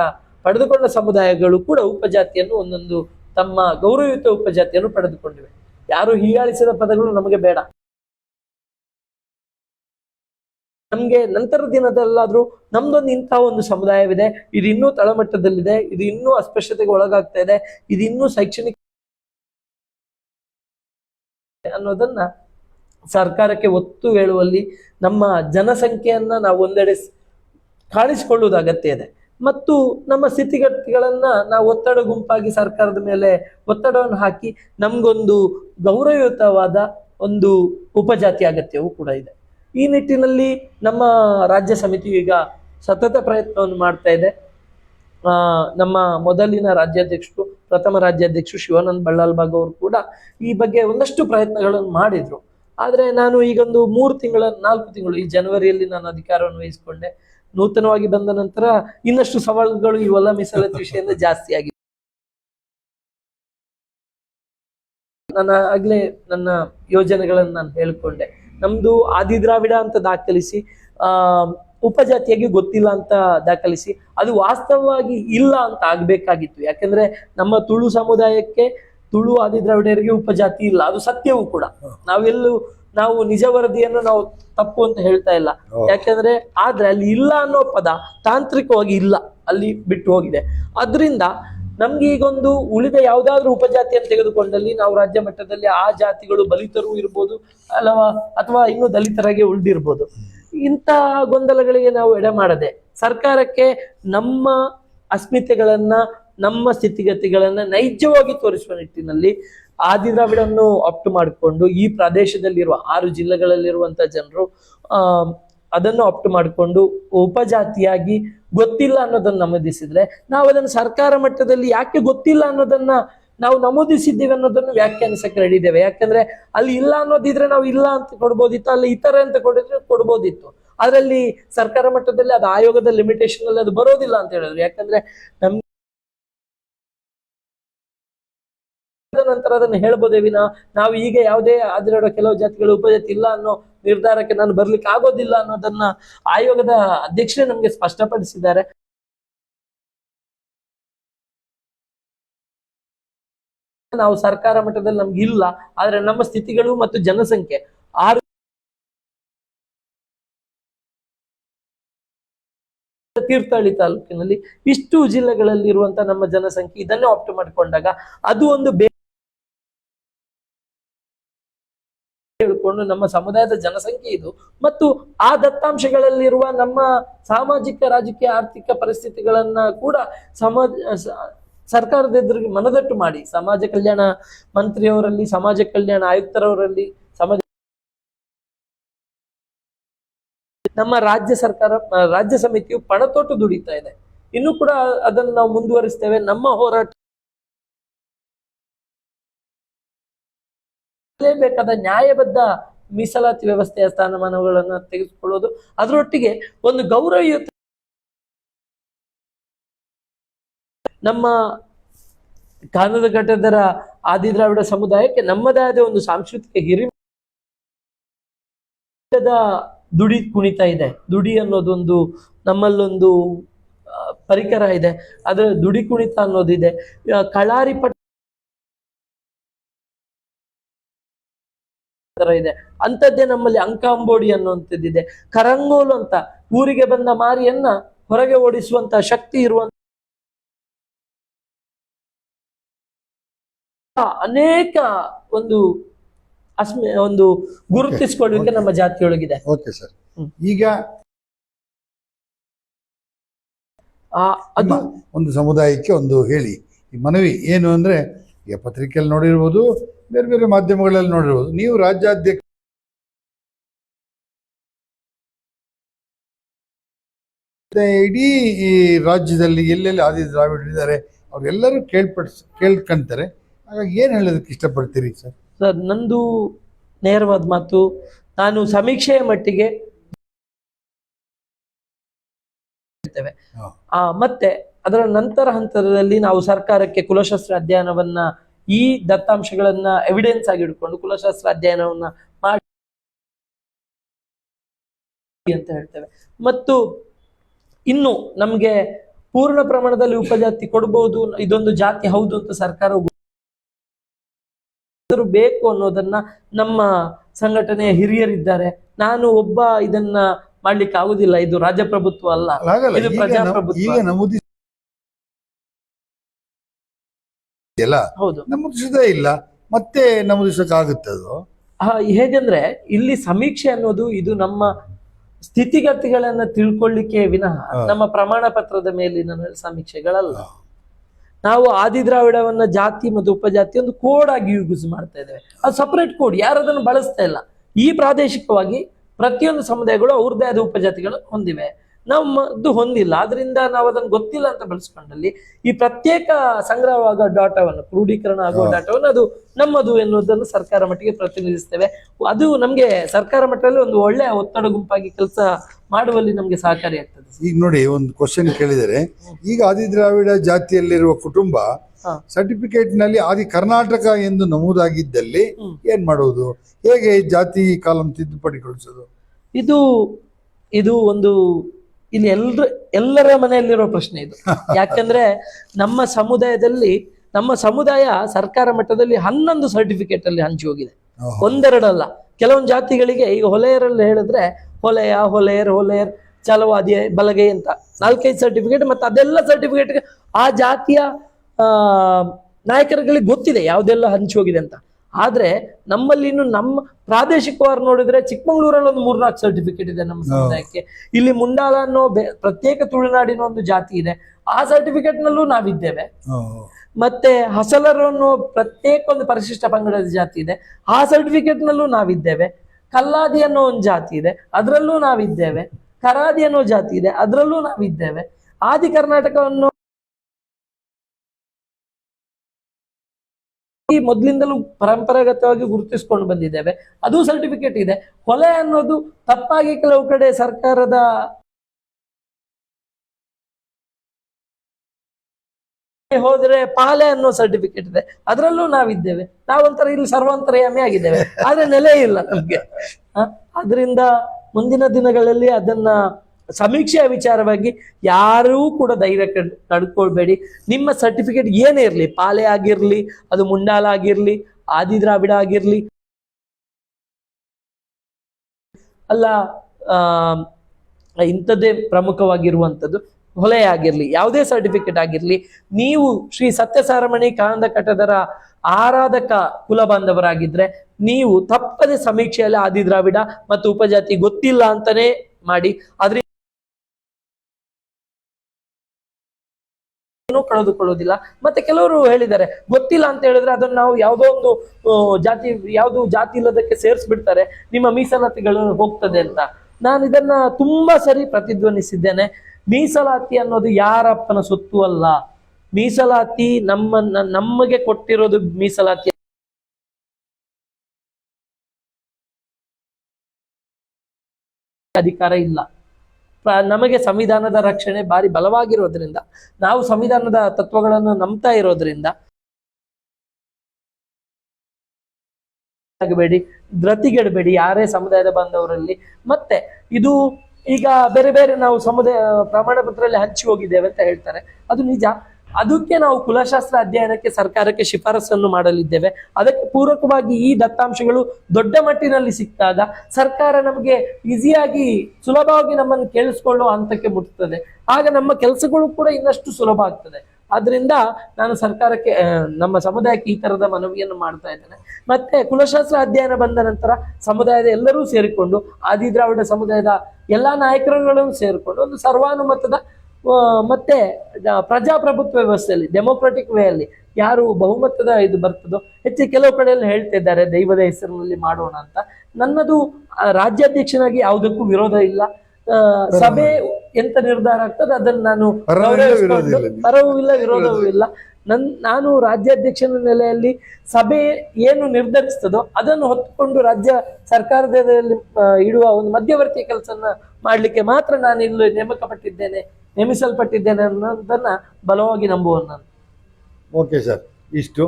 B: ಪಡೆದುಕೊಂಡ ಸಮುದಾಯಗಳು ಕೂಡ ಉಪಜಾತಿಯನ್ನು ಒಂದೊಂದು ತಮ್ಮ ಗೌರವಯುತ ಉಪಜಾತಿಯನ್ನು ಪಡೆದುಕೊಂಡಿವೆ. ಯಾರು ಹೀಯಾಳಿಸಿದ ಪದಗಳು ನಮಗೆ ಬೇಡ. ನಮ್ಗೆ ನಂತರ ದಿನದಲ್ಲಾದ್ರೂ ನಮ್ದೊಂದು ಇಂತಹ ಒಂದು ಸಮುದಾಯವಿದೆ. ಇದು ಇನ್ನೂ ತಳಮಟ್ಟದಲ್ಲಿದೆ. ಇದು ಇನ್ನೂ ಅಸ್ಪೃಶ್ಯತೆಗೆ ಒಳಗಾಗ್ತಾ ಇದೆ. ಇದು ಇನ್ನೂ ಶೈಕ್ಷಣಿಕ ಅನ್ನೋದನ್ನ ಸರ್ಕಾರಕ್ಕೆ ಒತ್ತು ಹೇಳುವಲ್ಲಿ ನಮ್ಮ ಜನಸಂಖ್ಯೆಯನ್ನ ನಾವು ಒಂದೆಡೆ ಕಾಣಿಸಿಕೊಳ್ಳುವುದು ಅಗತ್ಯ ಇದೆ. ಮತ್ತು ನಮ್ಮ ಸ್ಥಿತಿಗತಿಗಳನ್ನ ನಾವು ಒತ್ತಡ ಗುಂಪಾಗಿ ಸರ್ಕಾರದ ಮೇಲೆ ಒತ್ತಡವನ್ನು ಹಾಕಿ ನಮ್ಗೊಂದು ಗೌರವಯುತವಾದ ಒಂದು ಉಪಜಾತಿ ಅಗತ್ಯವೂ ಕೂಡ ಇದೆ. ಈ ನಿಟ್ಟಿನಲ್ಲಿ ನಮ್ಮ ರಾಜ್ಯ ಸಮಿತಿಯು ಈಗ ಸತತ ಪ್ರಯತ್ನವನ್ನು ಮಾಡ್ತಾ ಇದೆ. ನಮ್ಮ ಮೊದಲಿನ ರಾಜ್ಯಾಧ್ಯಕ್ಷರು, ಪ್ರಥಮ ರಾಜ್ಯಾಧ್ಯಕ್ಷರು ಶಿವಾನಂದ್ ಬಳ್ಳಾಲ್ಬಾಗ್ ಅವರು ಕೂಡ ಈ ಬಗ್ಗೆ ಒಂದಷ್ಟು ಪ್ರಯತ್ನಗಳನ್ನು ಮಾಡಿದ್ರು. ಆದ್ರೆ ನಾನು ಈಗೊಂದು ಮೂರು ತಿಂಗಳ, ನಾಲ್ಕು ತಿಂಗಳು ಈ ಜನವರಿಯಲ್ಲಿ ನಾನು ಅಧಿಕಾರವನ್ನು ವಹಿಸಿಕೊಂಡೆ ನೂತನವಾಗಿ ಬಂದ ನಂತರ ಇನ್ನಷ್ಟು ಸವಾಲುಗಳು ಇವೆಲ್ಲ ಮೀಸಲಾತಿ ವಿಷಯದಿಂದ ಜಾಸ್ತಿ ಆಗಿದೆ ನಾನು ಆಗ್ಲೇ ನನ್ನ ಯೋಜನೆಗಳನ್ನು ನಾನು ಹೇಳ್ಕೊಂಡೆ. ನಮ್ದು ಆದಿ ದ್ರಾವಿಡ ಅಂತ ದಾಖಲಿಸಿ, ಆ, ಉಪಜಾತಿಯಾಗಿ ಗೊತ್ತಿಲ್ಲ ಅಂತ ದಾಖಲಿಸಿ, ಅದು ವಾಸ್ತವವಾಗಿ ಇಲ್ಲ ಅಂತ ಆಗ್ಬೇಕಾಗಿತ್ತು. ಯಾಕಂದ್ರೆ ನಮ್ಮ ತುಳು ಸಮುದಾಯಕ್ಕೆ ತುಳು ಆದಿ ದ್ರಾವಿಡರಿಗೆ ಉಪಜಾತಿ ಇಲ್ಲ. ಅದು ಸತ್ಯವೂ ಕೂಡ. ನಾವೆಲ್ಲೂ ನಾವು ನಿಜ ವರದಿಯನ್ನು ನಾವು ತಪ್ಪು ಅಂತ ಹೇಳ್ತಾ ಇಲ್ಲ. ಯಾಕೆಂದ್ರೆ ಆದ್ರೆ ಅಲ್ಲಿ ಇಲ್ಲ ಅನ್ನೋ ಪದ ತಾಂತ್ರಿಕವಾಗಿ ಇಲ್ಲ. ಅಲ್ಲಿ ಬಿಟ್ಟು ಹೋಗಿದೆ. ಅದರಿಂದ ನಮ್ಗೆ ಈಗೊಂದು ಉಳಿದ ಯಾವ್ದಾದ್ರು ಉಪಜಾತಿಯನ್ನು ತೆಗೆದುಕೊಂಡಲ್ಲಿ ನಾವು ರಾಜ್ಯ ಮಟ್ಟದಲ್ಲಿ ಆ ಜಾತಿಗಳು ಬಲಿತರು ಇರ್ಬೋದು ಅಲ್ಲವಾ ಅಥವಾ ಇನ್ನು ದಲಿತರಾಗಿ ಉಳಿದಿರ್ಬೋದು. ಇಂತಹ ಗೊಂದಲಗಳಿಗೆ ನಾವು ಎಡೆ ಮಾಡದೆ ಸರ್ಕಾರಕ್ಕೆ ನಮ್ಮ ಅಸ್ಮಿತೆಗಳನ್ನ ನಮ್ಮ ಸ್ಥಿತಿಗತಿಗಳನ್ನ ನೈಜವಾಗಿ ತೋರಿಸುವ ನಿಟ್ಟಿನಲ್ಲಿ ಆದಿ ದ್ರಾವಿಡನ್ನು ಆಪ್ಟ್ ಮಾಡಿಕೊಂಡು ಈ ಪ್ರದೇಶದಲ್ಲಿರುವ ಆರು ಜಿಲ್ಲೆಗಳಲ್ಲಿರುವಂತ ಜನರು ಅದನ್ನು ಆಪ್ಟ್ ಮಾಡಿಕೊಂಡು ಉಪಜಾತಿಯಾಗಿ ಗೊತ್ತಿಲ್ಲ ಅನ್ನೋದನ್ನ ನಮೂದಿಸಿದ್ರೆ ನಾವು ಅದನ್ನು ಸರ್ಕಾರ ಮಟ್ಟದಲ್ಲಿ ಯಾಕೆ ಗೊತ್ತಿಲ್ಲ ಅನ್ನೋದನ್ನ ನಾವು ನಮೂದಿಸಿದ್ದೇವೆ ಅನ್ನೋದನ್ನು ವ್ಯಾಖ್ಯಾನಿಸಕ್ಕೆ ರೆಡಿ ಇದ್ದೇವೆ. ಯಾಕಂದ್ರೆ ಅಲ್ಲಿ ಇಲ್ಲ ಅನ್ನೋದಿದ್ರೆ ನಾವು ಇಲ್ಲ ಅಂತ ಕೊಡ್ಬೋದಿತ್ತು, ಅಲ್ಲಿ ಇತರ ಅಂತ ಕೊಡಿದ್ರೆ ಕೊಡ್ಬೋದಿತ್ತು. ಅದರಲ್ಲಿ ಸರ್ಕಾರ ಮಟ್ಟದಲ್ಲಿ ಅದು ಆಯೋಗದ ಲಿಮಿಟೇಷನ್ ಅಲ್ಲಿ ಅದು ಬರೋದಿಲ್ಲ ಅಂತ ಹೇಳಿದ್ರು. ಯಾಕಂದ್ರೆ ನಮ್ ನಂತರ ಅದನ್ನು ಹೇಳ್ಬೋದೇ ವಿನ? ನಾವು ಈಗ ಯಾವುದೇ ಆದಿರೋ ಕೆಲವು ಜಾತಿಗಳು, ಉಪಜಾತಿ ಇಲ್ಲ ಅನ್ನೋ ನಿರ್ಧಾರಕ್ಕೆ ನಾನು ಬರ್ಲಿಕ್ಕೆ ಆಗೋದಿಲ್ಲ ಅನ್ನೋದನ್ನ ಆಯೋಗದ ಅಧ್ಯಕ್ಷರೇ ನಮ್ಗೆ ಸ್ಪಷ್ಟಪಡಿಸಿದ್ದಾರೆ. ನಾವು ಸರ್ಕಾರ ಮಟ್ಟದಲ್ಲಿ ನಮ್ಗೆ ಇಲ್ಲ, ಆದ್ರೆ ನಮ್ಮ ಸ್ಥಿತಿಗಳು ಮತ್ತು ಜನಸಂಖ್ಯೆ ಆರು ತೀರ್ಥಹಳ್ಳಿ ತಾಲೂಕಿನಲ್ಲಿ ಇಷ್ಟು ಜಿಲ್ಲೆಗಳಲ್ಲಿ ಇರುವಂತ ನಮ್ಮ ಜನಸಂಖ್ಯೆ ಇದನ್ನೇ ಆಪ್ಟ್ ಮಾಡಿಕೊಂಡಾಗ ಅದು ಒಂದು ಹೇಳ್ಕೊಂಡು ನಮ್ಮ ಸಮುದಾಯದ ಜನಸಂಖ್ಯೆ ಇದು. ಮತ್ತು ಆ ದತ್ತಾಂಶಗಳಲ್ಲಿರುವ ನಮ್ಮ ಸಾಮಾಜಿಕ, ರಾಜಕೀಯ, ಆರ್ಥಿಕ ಪರಿಸ್ಥಿತಿಗಳನ್ನ ಕೂಡ ಸಮಾಜ ಸರ್ಕಾರದ ಎದುರಿಗೆ ಮನದಟ್ಟು ಮಾಡಿ. ಸಮಾಜ ಕಲ್ಯಾಣ ಮಂತ್ರಿಯವರಲ್ಲಿ, ಸಮಾಜ ಕಲ್ಯಾಣ ಆಯುಕ್ತರವರಲ್ಲಿ, ಸಮಾಜ ನಮ್ಮ ರಾಜ್ಯ ಸರ್ಕಾರ, ರಾಜ್ಯ ಸಮಿತಿಯು ಪಣತೋಟು ದುಡಿತಾ ಇದೆ. ಇನ್ನು ಕೂಡ ಅದನ್ನು ನಾವು ಮುಂದುವರಿಸ್ತೇವೆ. ನಮ್ಮ ಹೋರಾಟ ಬೇಕಾದ ನ್ಯಾಯಬದ್ಧ ಮೀಸಲಾತಿ ವ್ಯವಸ್ಥೆಯ ಸ್ಥಾನಮಾನಗಳನ್ನು ತೆಗೆದುಕೊಳ್ಳೋದು ಅದರೊಟ್ಟಿಗೆ ಒಂದು ಗೌರವಯುತ ನಮ್ಮ ಕಾನದ ಘಟ್ಟದರ ಆದಿ ದ್ರಾವಿಡ ಸಮುದಾಯಕ್ಕೆ ನಮ್ಮದೇ ಆದ ಒಂದು ಸಾಂಸ್ಕೃತಿಕ ಹಿರಿಮೆ ದುಡಿ ಕುಣಿತ ಇದೆ. ದುಡಿ ಅನ್ನೋದೊಂದು ನಮ್ಮಲ್ಲೊಂದು ಪರಿಕರ ಇದೆ. ಅದರ ದುಡಿ ಕುಣಿತ ಅನ್ನೋದಿದೆ. ಕಳಾರಿಪಟ್ಟ ಕಳಾರಿ ಪಟ್ಟ ತರ ಇದೆ. ಅಂತದ್ದೇ ನಮ್ಮಲ್ಲಿ ಅಂಕಾಂಬೋಡಿ ಅನ್ನುವಂಥದ್ದಿದೆ. ಕರಂಗೋಲು ಅಂತ ಊರಿಗೆ ಬಂದ ಮಾರಿಯನ್ನ ಹೊರಗೆ ಓಡಿಸುವಂತ ಶಕ್ತಿ ಇರುವಂತ ಅನೇಕ ಒಂದು ಅಸ್ಮಿ ಒಂದು ಗುರುತಿಸಿಕೊಳ್ಳುವಿಕೆ ನಮ್ಮ ಜಾತಿಯೊಳಗಿದೆ
A: ಓಕೆ ಸರ್ ಈಗ
B: ಆ ಅದು
A: ಒಂದು ಸಮುದಾಯಕ್ಕೆ ಒಂದು ಹೇಳಿ. ಈ ಮನವಿ ಏನು ಅಂದ್ರೆ ಈಗ ಪತ್ರಿಕೆಯಲ್ಲಿ ನೋಡಿರ್ಬೋದು ಬೇರೆ ಬೇರೆ ಮಾಧ್ಯಮಗಳಲ್ಲಿ ನೋಡಿರ್ಬೋದು. ನೀವು ರಾಜ್ಯಾಧ್ಯಕ್ಷ ಇಡೀ ಈ ರಾಜ್ಯದಲ್ಲಿ ಎಲ್ಲೆಲ್ಲಿ ಆದಿ ದ್ರಾವಿಡರಿದ್ದಾರೆ ಅವರೆಲ್ಲರೂ ಕೇಳ್ಪಡ್ಸ್ ಕೇಳ್ಕೊಂತಾರೆ ಹಾಗಾಗಿ ಏನು ಹೇಳೋದಕ್ಕೆ ಇಷ್ಟಪಡ್ತೀರಿ ಸರ್?
B: ಸರ್ ನಂದು ನೇರವಾದ ಮಾತು ನಾನು ಸಮೀಕ್ಷೆಯ ಮಟ್ಟಿಗೆ ಮತ್ತೆ ಅದರ ನಂತರ ಹಂತದಲ್ಲಿ ನಾವು ಸರ್ಕಾರಕ್ಕೆ ಕುಲಶಾಸ್ತ್ರ ಅಧ್ಯಯನವನ್ನ ಈ ದತ್ತಾಂಶಗಳನ್ನ ಎವಿಡೆನ್ಸ್ ಆಗಿ ಇಟ್ಕೊಂಡು ಕುಲಶಾಸ್ತ್ರ ಅಧ್ಯಯನವನ್ನ ಮಾಡಿ ಅಂತ ಹೇಳ್ತೇವೆ. ಮತ್ತು ಇನ್ನು ನಮ್ಗೆ ಪೂರ್ಣ ಪ್ರಮಾಣದಲ್ಲಿ ಉಪಜಾತಿ ಕೊಡಬಹುದು ಇದೊಂದು ಜಾತಿ ಹೌದು ಅಂತ ಸರ್ಕಾರ ಹೆಸರು ಬೇಕು ಅನ್ನೋದನ್ನ ನಮ್ಮ ಸಂಘಟನೆಯ ಹಿರಿಯರಿದ್ದಾರೆ. ನಾನು ಒಬ್ಬ ಇದನ್ನ ಮಾಡ್ಲಿಕ್ಕೆ ಆಗುದಿಲ್ಲ ಇದು ರಾಜ್ಯಪ್ರಭುತ್ವ ಅಲ್ಲ. ಇದು ಪ್ರಜಾಪ್ರಭುತ್ವ. ಹೌದು.
A: ನಮೂದಿಸೋದೇ ಇಲ್ಲ. ಮತ್ತೆ ಆಗುತ್ತೆ ಅದು?
B: ಹೇಗೆಂದ್ರೆ ಇಲ್ಲಿ ಸಮೀಕ್ಷೆ ಅನ್ನೋದು ಇದು ನಮ್ಮ ಸ್ಥಿತಿಗತಿಗಳನ್ನ ತಿಳ್ಕೊಳ್ಳಿಕ್ಕೆ ವಿನಃ. ನಮ್ಮ ಪ್ರಮಾಣ ಪತ್ರದ ಮೇಲಿನ ಸಮೀಕ್ಷೆಗಳಲ್ಲ. ನಾವು ಆದಿ ದ್ರಾವಿಡವನ್ನ ಜಾತಿ ಮತ್ತು ಉಪಜಾತಿ ಒಂದು ಕೋಡ್ ಆಗಿ ಯೂಸ್ ಮಾಡ್ತಾ ಇದ್ದೇವೆ. ಅದು ಸಪರೇಟ್ ಕೋಡ್ ಯಾರು ಅದನ್ನು ಬಳಸ್ತಾ ಇಲ್ಲ. ಈ ಪ್ರಾದೇಶಿಕವಾಗಿ ಪ್ರತಿಯೊಂದು ಸಮುದಾಯಗಳು ಅವ್ರದ್ದೇ ಆದ ಉಪಜಾತಿಗಳು ಹೊಂದಿವೆ. ನಮ್ಮದು ಹೊಂದಿಲ್ಲ. ಆದ್ರಿಂದ ನಾವು ಅದನ್ನು ಗೊತ್ತಿಲ್ಲ ಅಂತ ಬಳಸ್ಕೊಂಡಲ್ಲಿ ಈ ಪ್ರತ್ಯೇಕ ಸಂಗ್ರಹವಾಗ ಡಾಟಾವನ್ನು ಕ್ರೋಢೀಕರಣ ಆಗುವ ಡಾಟಾವನ್ನು ಅದು ನಮ್ಮದು ಎನ್ನುವುದನ್ನು ಸರ್ಕಾರ ಮಟ್ಟಿಗೆ ಪ್ರತಿನಿಧಿಸ್ತೇವೆ ಅದು ನಮಗೆ ಸರ್ಕಾರ ಮಟ್ಟದಲ್ಲಿ ಒಂದು ಒಳ್ಳೆಯ ಒತ್ತಡ ಗುಂಪಾಗಿ ಕೆಲಸ ಮಾಡುವಲ್ಲಿ ನಮ್ಗೆ ಸಹಕಾರಿಯಾಗ್ತದೆ
A: ಈಗ ನೋಡಿ ಒಂದು ಕ್ವಶನ್ ಕೇಳಿದರೆ ಈಗ ಆದಿ ದ್ರಾವಿಡ ಜಾತಿಯಲ್ಲಿರುವ ಕುಟುಂಬ ಸರ್ಟಿಫಿಕೇಟ್ನಲ್ಲಿ ಆದಿ ಕರ್ನಾಟಕ ಎಂದು ನಮೂದಾಗಿದ್ದಲ್ಲಿ. ಏನ್ ಮಾಡುವುದು? ಹೇಗೆ ಜಾತಿ ಕಾಲಂ ತಿದ್ದುಪಡಿಗೊಳಿಸೋದು
B: ಇದು ಇದು ಒಂದು ಇಲ್ಲಿ ಎಲ್ರ ಎಲ್ಲರ ಮನೆಯಲ್ಲಿರೋ ಪ್ರಶ್ನೆ ಇದು. ಯಾಕಂದ್ರೆ ನಮ್ಮ ಸಮುದಾಯದಲ್ಲಿ ನಮ್ಮ ಸಮುದಾಯ ಸರ್ಕಾರ ಮಟ್ಟದಲ್ಲಿ ಹನ್ನೊಂದು ಸರ್ಟಿಫಿಕೇಟ್ ಅಲ್ಲಿ ಹಂಚಿ ಹೋಗಿದೆ. ಒಂದೆರಡಲ್ಲ. ಕೆಲವೊಂದು ಜಾತಿಗಳಿಗೆ ಈಗ ಹೊಲೆಯರಲ್ಲಿ ಹೇಳಿದ್ರೆ ಹೊಲೆಯ ಹೊಲೆಯರ್ ಹೊಲೆಯರ್ ಚಲವಾದಿ ಬಲಗೈ ಅಂತ. ನಾಲ್ಕೈದು ಸರ್ಟಿಫಿಕೇಟ್ ಮತ್ತೆ ಅದೆಲ್ಲ ಸರ್ಟಿಫಿಕೇಟ್ ಆ ಜಾತಿಯ ಆ ನಾಯಕರುಗಳಿಗೆ ಗೊತ್ತಿದೆ ಯಾವುದೆಲ್ಲ ಹಂಚಿ ಹೋಗಿದೆ ಅಂತ. ಆದ್ರೆ ನಮ್ಮಲ್ಲಿ ಇನ್ನು ನಮ್ಮ ಪ್ರಾದೇಶಿಕವಾಗಿ ನೋಡಿದ್ರೆ ಚಿಕ್ಕಮಂಗ್ಳೂರಲ್ಲಿ ಒಂದು ಮೂರ್ನಾಲ್ಕು ಸರ್ಟಿಫಿಕೇಟ್ ಇದೆ ನಮ್ಮ ಸಮುದಾಯಕ್ಕೆ. ಇಲ್ಲಿ ಮುಂಡಾಳ ಅನ್ನೋ ಪ್ರತ್ಯೇಕ ತುಳುನಾಡಿನ ಒಂದು ಜಾತಿ ಇದೆ. ಆ ಸರ್ಟಿಫಿಕೇಟ್ ನಲ್ಲೂ ನಾವಿದ್ದೇವೆ. ಮತ್ತೆ ಹಸಲರು ಅನ್ನೋ ಪ್ರತ್ಯೇಕ ಒಂದು ಪರಿಶಿಷ್ಟ ಪಂಗಡದ ಜಾತಿ ಇದೆ. ಆ ಸರ್ಟಿಫಿಕೇಟ್ ನಲ್ಲೂ ನಾವಿದ್ದೇವೆ. ಕಲ್ಲಾದಿ ಅನ್ನೋ ಒಂದು ಜಾತಿ ಇದೆ. ಅದರಲ್ಲೂ ನಾವಿದ್ದೇವೆ. ಕರಾದಿ ಅನ್ನೋ ಜಾತಿ ಇದೆ. ಅದರಲ್ಲೂ ನಾವಿದ್ದೇವೆ. ಆದಿ ಕರ್ನಾಟಕವನ್ನು ಈ ಮೊದಲಿಂದಲೂ ಪರಂಪರಾಗತವಾಗಿ ಗುರುತಿಸ್ಕೊಂಡು ಬಂದಿದ್ದೇವೆ. ಅದು ಸರ್ಟಿಫಿಕೇಟ್ ಇದೆ. ಕೊಲೆ ಅನ್ನೋದು ತಪ್ಪಾಗಿ ಕೆಲವು ಕಡೆ ಸರ್ಕಾರದ ಹೋದ್ರೆ ಪಾಲೆ ಅನ್ನೋ ಸರ್ಟಿಫಿಕೇಟ್ ಇದೆ. ಅದರಲ್ಲೂ ನಾವಿದ್ದೇವೆ. ನಾವೊಂಥರ ಇಲ್ಲಿ ಸರ್ವಾಂತರ್ಯಾಮಿ ಆಗಿದ್ದೇವೆ. ಆದ್ರೆ ನೆಲೆ ಇಲ್ಲ ನಮ್ಗೆ. ಅದರಿಂದ ಮುಂದಿನ ದಿನಗಳಲ್ಲಿ ಅದನ್ನ ಸಮೀಕ್ಷೆಯ ವಿಚಾರವಾಗಿ ಯಾರೂ ಕೂಡ ಧೈರ್ಯ ಕಡ್ಕೊಳ್ಬೇಡಿ ನಿಮ್ಮ ಸರ್ಟಿಫಿಕೇಟ್ ಏನೇ ಇರಲಿ, ಪಾಲೆ ಆಗಿರ್ಲಿ, ಅದು ಮುಂಡಾಲ ಆಗಿರ್ಲಿ ಆದಿ ದ್ರಾವಿಡ ಆಗಿರ್ಲಿ. ಅಲ್ಲ ಇಂಥದ್ದೇ ಪ್ರಮುಖವಾಗಿರುವಂಥದ್ದು ಹೊಲೆ ಆಗಿರಲಿ, ಯಾವುದೇ ಸರ್ಟಿಫಿಕೇಟ್ ಆಗಿರ್ಲಿ, ನೀವು ಶ್ರೀ ಸತ್ಯಸಾರಮಣಿ ಕಾನಂದ ಕಟ್ಟದರ ಆರಾಧಕ ಕುಲ ಬಾಂಧವರಾಗಿದ್ರೆ ನೀವು ತಪ್ಪದೆ ಸಮೀಕ್ಷೆಯಲ್ಲಿ ಆದಿ ದ್ರಾವಿಡ ಮತ್ತು ಉಪಜಾತಿ ಗೊತ್ತಿಲ್ಲ ಅಂತಾನೆ ಮಾಡಿ. ಆದ್ರೆ ಕಳೆದುಕೊಳ್ಳೋದಿಲ್ಲ ಮತ್ತೆ ಕೆಲವರು ಹೇಳಿದ್ದಾರೆ, ಗೊತ್ತಿಲ್ಲ ಅಂತ ಹೇಳಿದ್ರೆ ಅದನ್ನ ನಾವು ಯಾವುದೋ ಒಂದು ಜಾತಿ, ಯಾವುದು ಜಾತಿ ಇಲ್ಲದಕ್ಕೆ ಸೇರಿಸ್ಬಿಡ್ತಾರೆ, ನಿಮ್ಮ ಮೀಸಲಾತಿಗಳು ಹೋಗ್ತದೆ ಅಂತ. ನಾನು ಇದನ್ನ ತುಂಬಾ ಸರಿ ಪ್ರತಿಧ್ವನಿಸಿದ್ದೇನೆ. ಮೀಸಲಾತಿ ಅನ್ನೋದು ಯಾರಪ್ಪನ ಸೊತ್ತು ಅಲ್ಲ. ಮೀಸಲಾತಿ ನಮ್ಮ, ನಮಗೆ ಕೊಟ್ಟಿರೋದು ಮೀಸಲಾತಿ. ಅಧಿಕಾರ ಇಲ್ಲ. ನಮಗೆ ಸಂವಿಧಾನದ ರಕ್ಷಣೆ ಭಾರಿ ಬಲವಾಗಿರೋದ್ರಿಂದ, ನಾವು ಸಂವಿಧಾನದ ತತ್ವಗಳನ್ನು ನಂಬ್ತಾ ಇರೋದ್ರಿಂದ ಆಗಬೇಡಿ ಧೃತಿಗೆಡಬೇಡಿ ಯಾರೇ ಸಮುದಾಯದ ಬಾಂಧವರಲ್ಲಿ ಮತ್ತೆ ಇದು ಈಗ ಬೇರೆ ಬೇರೆ ನಾವು ಸಮುದಾಯ ಪ್ರಮಾಣ ಪತ್ರದಲ್ಲಿ ಹಂಚಿ ಹೋಗಿದ್ದೇವೆ ಅಂತ ಹೇಳ್ತಾರೆ. ಅದು ನಿಜ. ಅದಕ್ಕೆ ನಾವು ಕುಲಶಾಸ್ತ್ರ ಅಧ್ಯಯನಕ್ಕೆ ಸರ್ಕಾರಕ್ಕೆ ಶಿಫಾರಸನ್ನು ಮಾಡಲಿದ್ದೇವೆ. ಅದಕ್ಕೆ ಪೂರಕವಾಗಿ ಈ ದತ್ತಾಂಶಗಳು ದೊಡ್ಡ ಮಟ್ಟಿನಲ್ಲಿ ಸಿಕ್ಕಾಗ ಸರ್ಕಾರ ನಮಗೆ ಈಸಿಯಾಗಿ ಸುಲಭವಾಗಿ ನಮ್ಮನ್ನು ಕೇಳಿಸ್ಕೊಳ್ಳೋ ಹಂತಕ್ಕೆ ಮುಟ್ತದೆ. ಆಗ ನಮ್ಮ ಕೆಲಸಗಳು ಕೂಡ ಇನ್ನಷ್ಟು ಸುಲಭ ಆಗ್ತದೆ. ಆದ್ರಿಂದ ನಾನು ಸರ್ಕಾರಕ್ಕೆ ನಮ್ಮ ಸಮುದಾಯಕ್ಕೆ ಈ ತರದ ಮನವಿಯನ್ನು ಮಾಡ್ತಾ ಇದ್ದೇನೆ. ಮತ್ತೆ ಕುಲಶಾಸ್ತ್ರ ಅಧ್ಯಯನ ಬಂದ ನಂತರ ಸಮುದಾಯದ ಎಲ್ಲರೂ ಸೇರಿಕೊಂಡು ಆದಿ ದ್ರಾವಿಡ ಸಮುದಾಯದ ಎಲ್ಲಾ ನಾಯಕರುಗಳನ್ನು ಸೇರಿಕೊಂಡು ಒಂದು ಸರ್ವಾನುಮತದ ಮತ್ತೆ ಪ್ರಜಾಪ್ರಭುತ್ವ ವ್ಯವಸ್ಥೆಯಲ್ಲಿ ಡೆಮೋಕ್ರೆಟಿಕ್ ವೇ ಅಲ್ಲಿ ಯಾರು ಬಹುಮತದ ಇದು ಬರ್ತದೋ ಹೆಚ್ಚು ಕೆಲವು ಕಡೆಯಲ್ಲಿ ಹೇಳ್ತಿದ್ದಾರೆ ದೈವದ ಹೆಸರಿನಲ್ಲಿ ಮಾಡೋಣ ಅಂತ. ನನ್ನದು ರಾಜ್ಯಾಧ್ಯಕ್ಷನಾಗಿ ಯಾವುದಕ್ಕೂ ವಿರೋಧ ಇಲ್ಲ. ಸಭೆ ಎಂತ ನಿರ್ಧಾರ ಆಗ್ತದೆ ಅದನ್ನ ನಾನು
A: ಪರವೂ ಇಲ್ಲ,
B: ವಿರೋಧವೂ ಇಲ್ಲ. ನನ್ ನಾನು ರಾಜ್ಯಾಧ್ಯಕ್ಷನ ನೆಲೆಯಲ್ಲಿ ಸಭೆ ಏನು ನಿರ್ಧರಿಸ್ತದೋ ಅದನ್ನು ಹೊತ್ತುಕೊಂಡು ರಾಜ್ಯ ಸರ್ಕಾರದಲ್ಲಿ ಇಡುವ ಒಂದು ಮಧ್ಯವರ್ತಿ ಕೆಲಸನ ಮಾಡ್ಲಿಕ್ಕೆ ಮಾತ್ರ ನಾನು ಇಲ್ಲಿ ನೇಮಕಪಟ್ಟಿದ್ದೇನೆ. ನೇಮಿಸಲ್ಪಟ್ಟಿದ್ದೇನೆ ಅನ್ನೋದನ್ನ ಬಲವಾಗಿ ನಂಬುವನು ನಾನು.
A: ಓಕೆ ಸರ್ ಇಷ್ಟು.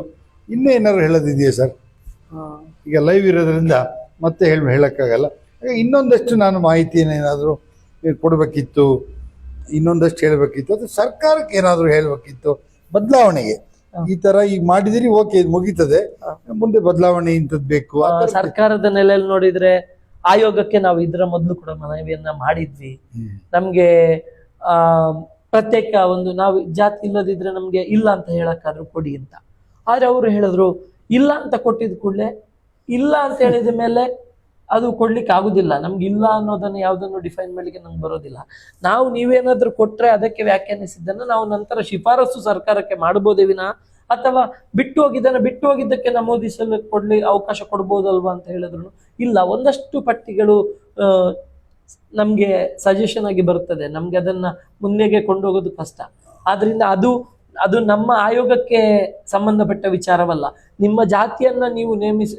A: ಇನ್ನೂ ಏನಾದ್ರು ಹೇಳೋದಿದೆಯಾ ಸರ್ ಈಗ ಲೈವ್ ಇರೋದ್ರಿಂದ ಮತ್ತೆ ಹೇಳಿ ಹೇಳೋಕ್ಕಾಗಲ್ಲ. ಇನ್ನೊಂದಷ್ಟು ನಾನು ಮಾಹಿತಿಯನ್ನು ಏನಾದರೂ ಕೊಡಬೇಕಿತ್ತು ಇನ್ನೊಂದಷ್ಟು ಹೇಳಬೇಕಿತ್ತು ಅದು ಸರ್ಕಾರಕ್ಕೆ ಏನಾದರೂ ಹೇಳಬೇಕಿತ್ತು ಬದಲಾವಣೆಗೆ. ಈ ತರ ಈಗ ಮಾಡಿದಿರಿ ಓಕೆ ಇದು ಮುಗೀತದೆ. ಮುಂದೆ ಬದಲಾವಣೆ ಇಂಥದ್ದು ಬೇಕು.
B: ಸರ್ಕಾರದ ನೆಲೆಯಲ್ಲಿ ನೋಡಿದ್ರೆ ಆಯೋಗಕ್ಕೆ ನಾವು ಇದರ ಮೊದಲು ಕೂಡ ಮನವಿಯನ್ನ ಮಾಡಿದ್ವಿ. ನಮ್ಗೆ ಪ್ರತ್ಯೇಕ ಒಂದು ನಾವು ಜಾತಿ ಇಲ್ಲದಿದ್ರೆ ನಮ್ಗೆ ಇಲ್ಲ ಅಂತ ಹೇಳಕ್ಕಾದ್ರೂ ಕೊಡಿ ಅಂತ. ಆದ್ರೆ ಅವರು ಹೇಳಿದ್ರು, ಇಲ್ಲ ಅಂತ ಕೊಟ್ಟಿದ ಕೂಡಲೇ, ಇಲ್ಲ ಅಂತ ಹೇಳಿದ ಮೇಲೆ ಅದು ಕೊಡ್ಲಿಕ್ಕೆ ಆಗುದಿಲ್ಲ. ನಮ್ಗೆ ಇಲ್ಲ ಅನ್ನೋದನ್ನ ಯಾವುದನ್ನು ಡಿಫೈನ್ ಮಾಡ್ಲಿಕ್ಕೆ ನಮ್ಗೆ ಬರೋದಿಲ್ಲ. ನಾವು ನೀವೇನಾದ್ರೂ ಕೊಟ್ರೆ ಅದಕ್ಕೆ ವ್ಯಾಖ್ಯಾನಿಸಿದ್ದನ್ನು ನಾವು ನಂತರ ಶಿಫಾರಸು ಸರ್ಕಾರಕ್ಕೆ ಮಾಡಬಹುದೇ ವಿನಃ? ಅಥವಾ ಬಿಟ್ಟು ಹೋಗಿದ್ದನ್ನು ಬಿಟ್ಟು ಹೋಗಿದ್ದಕ್ಕೆ ನಮೂದಿಸಲು ಕೊಡ್ಲಿ ಅವಕಾಶ ಕೊಡ್ಬೋದಲ್ವಾ ಅಂತ ಹೇಳಿದ್ರು? ಇಲ್ಲ, ಒಂದಷ್ಟು ಪಟ್ಟಿಗಳು ನಮ್ಗೆ ಸಜೆಷನ್ ಆಗಿ ಬರುತ್ತದೆ ನಮ್ಗೆ ಅದನ್ನ ಮುಂದೆಗೆ ಕೊಂಡೋಗೋದು ಕಷ್ಟ. ಆದ್ರಿಂದ ಅದು ಅದು ನಮ್ಮ ಆಯೋಗಕ್ಕೆ ಸಂಬಂಧಪಟ್ಟ ವಿಚಾರವಲ್ಲ. ನಿಮ್ಮ ಜಾತಿಯನ್ನ ನೀವು ನೇಮಿಸಿ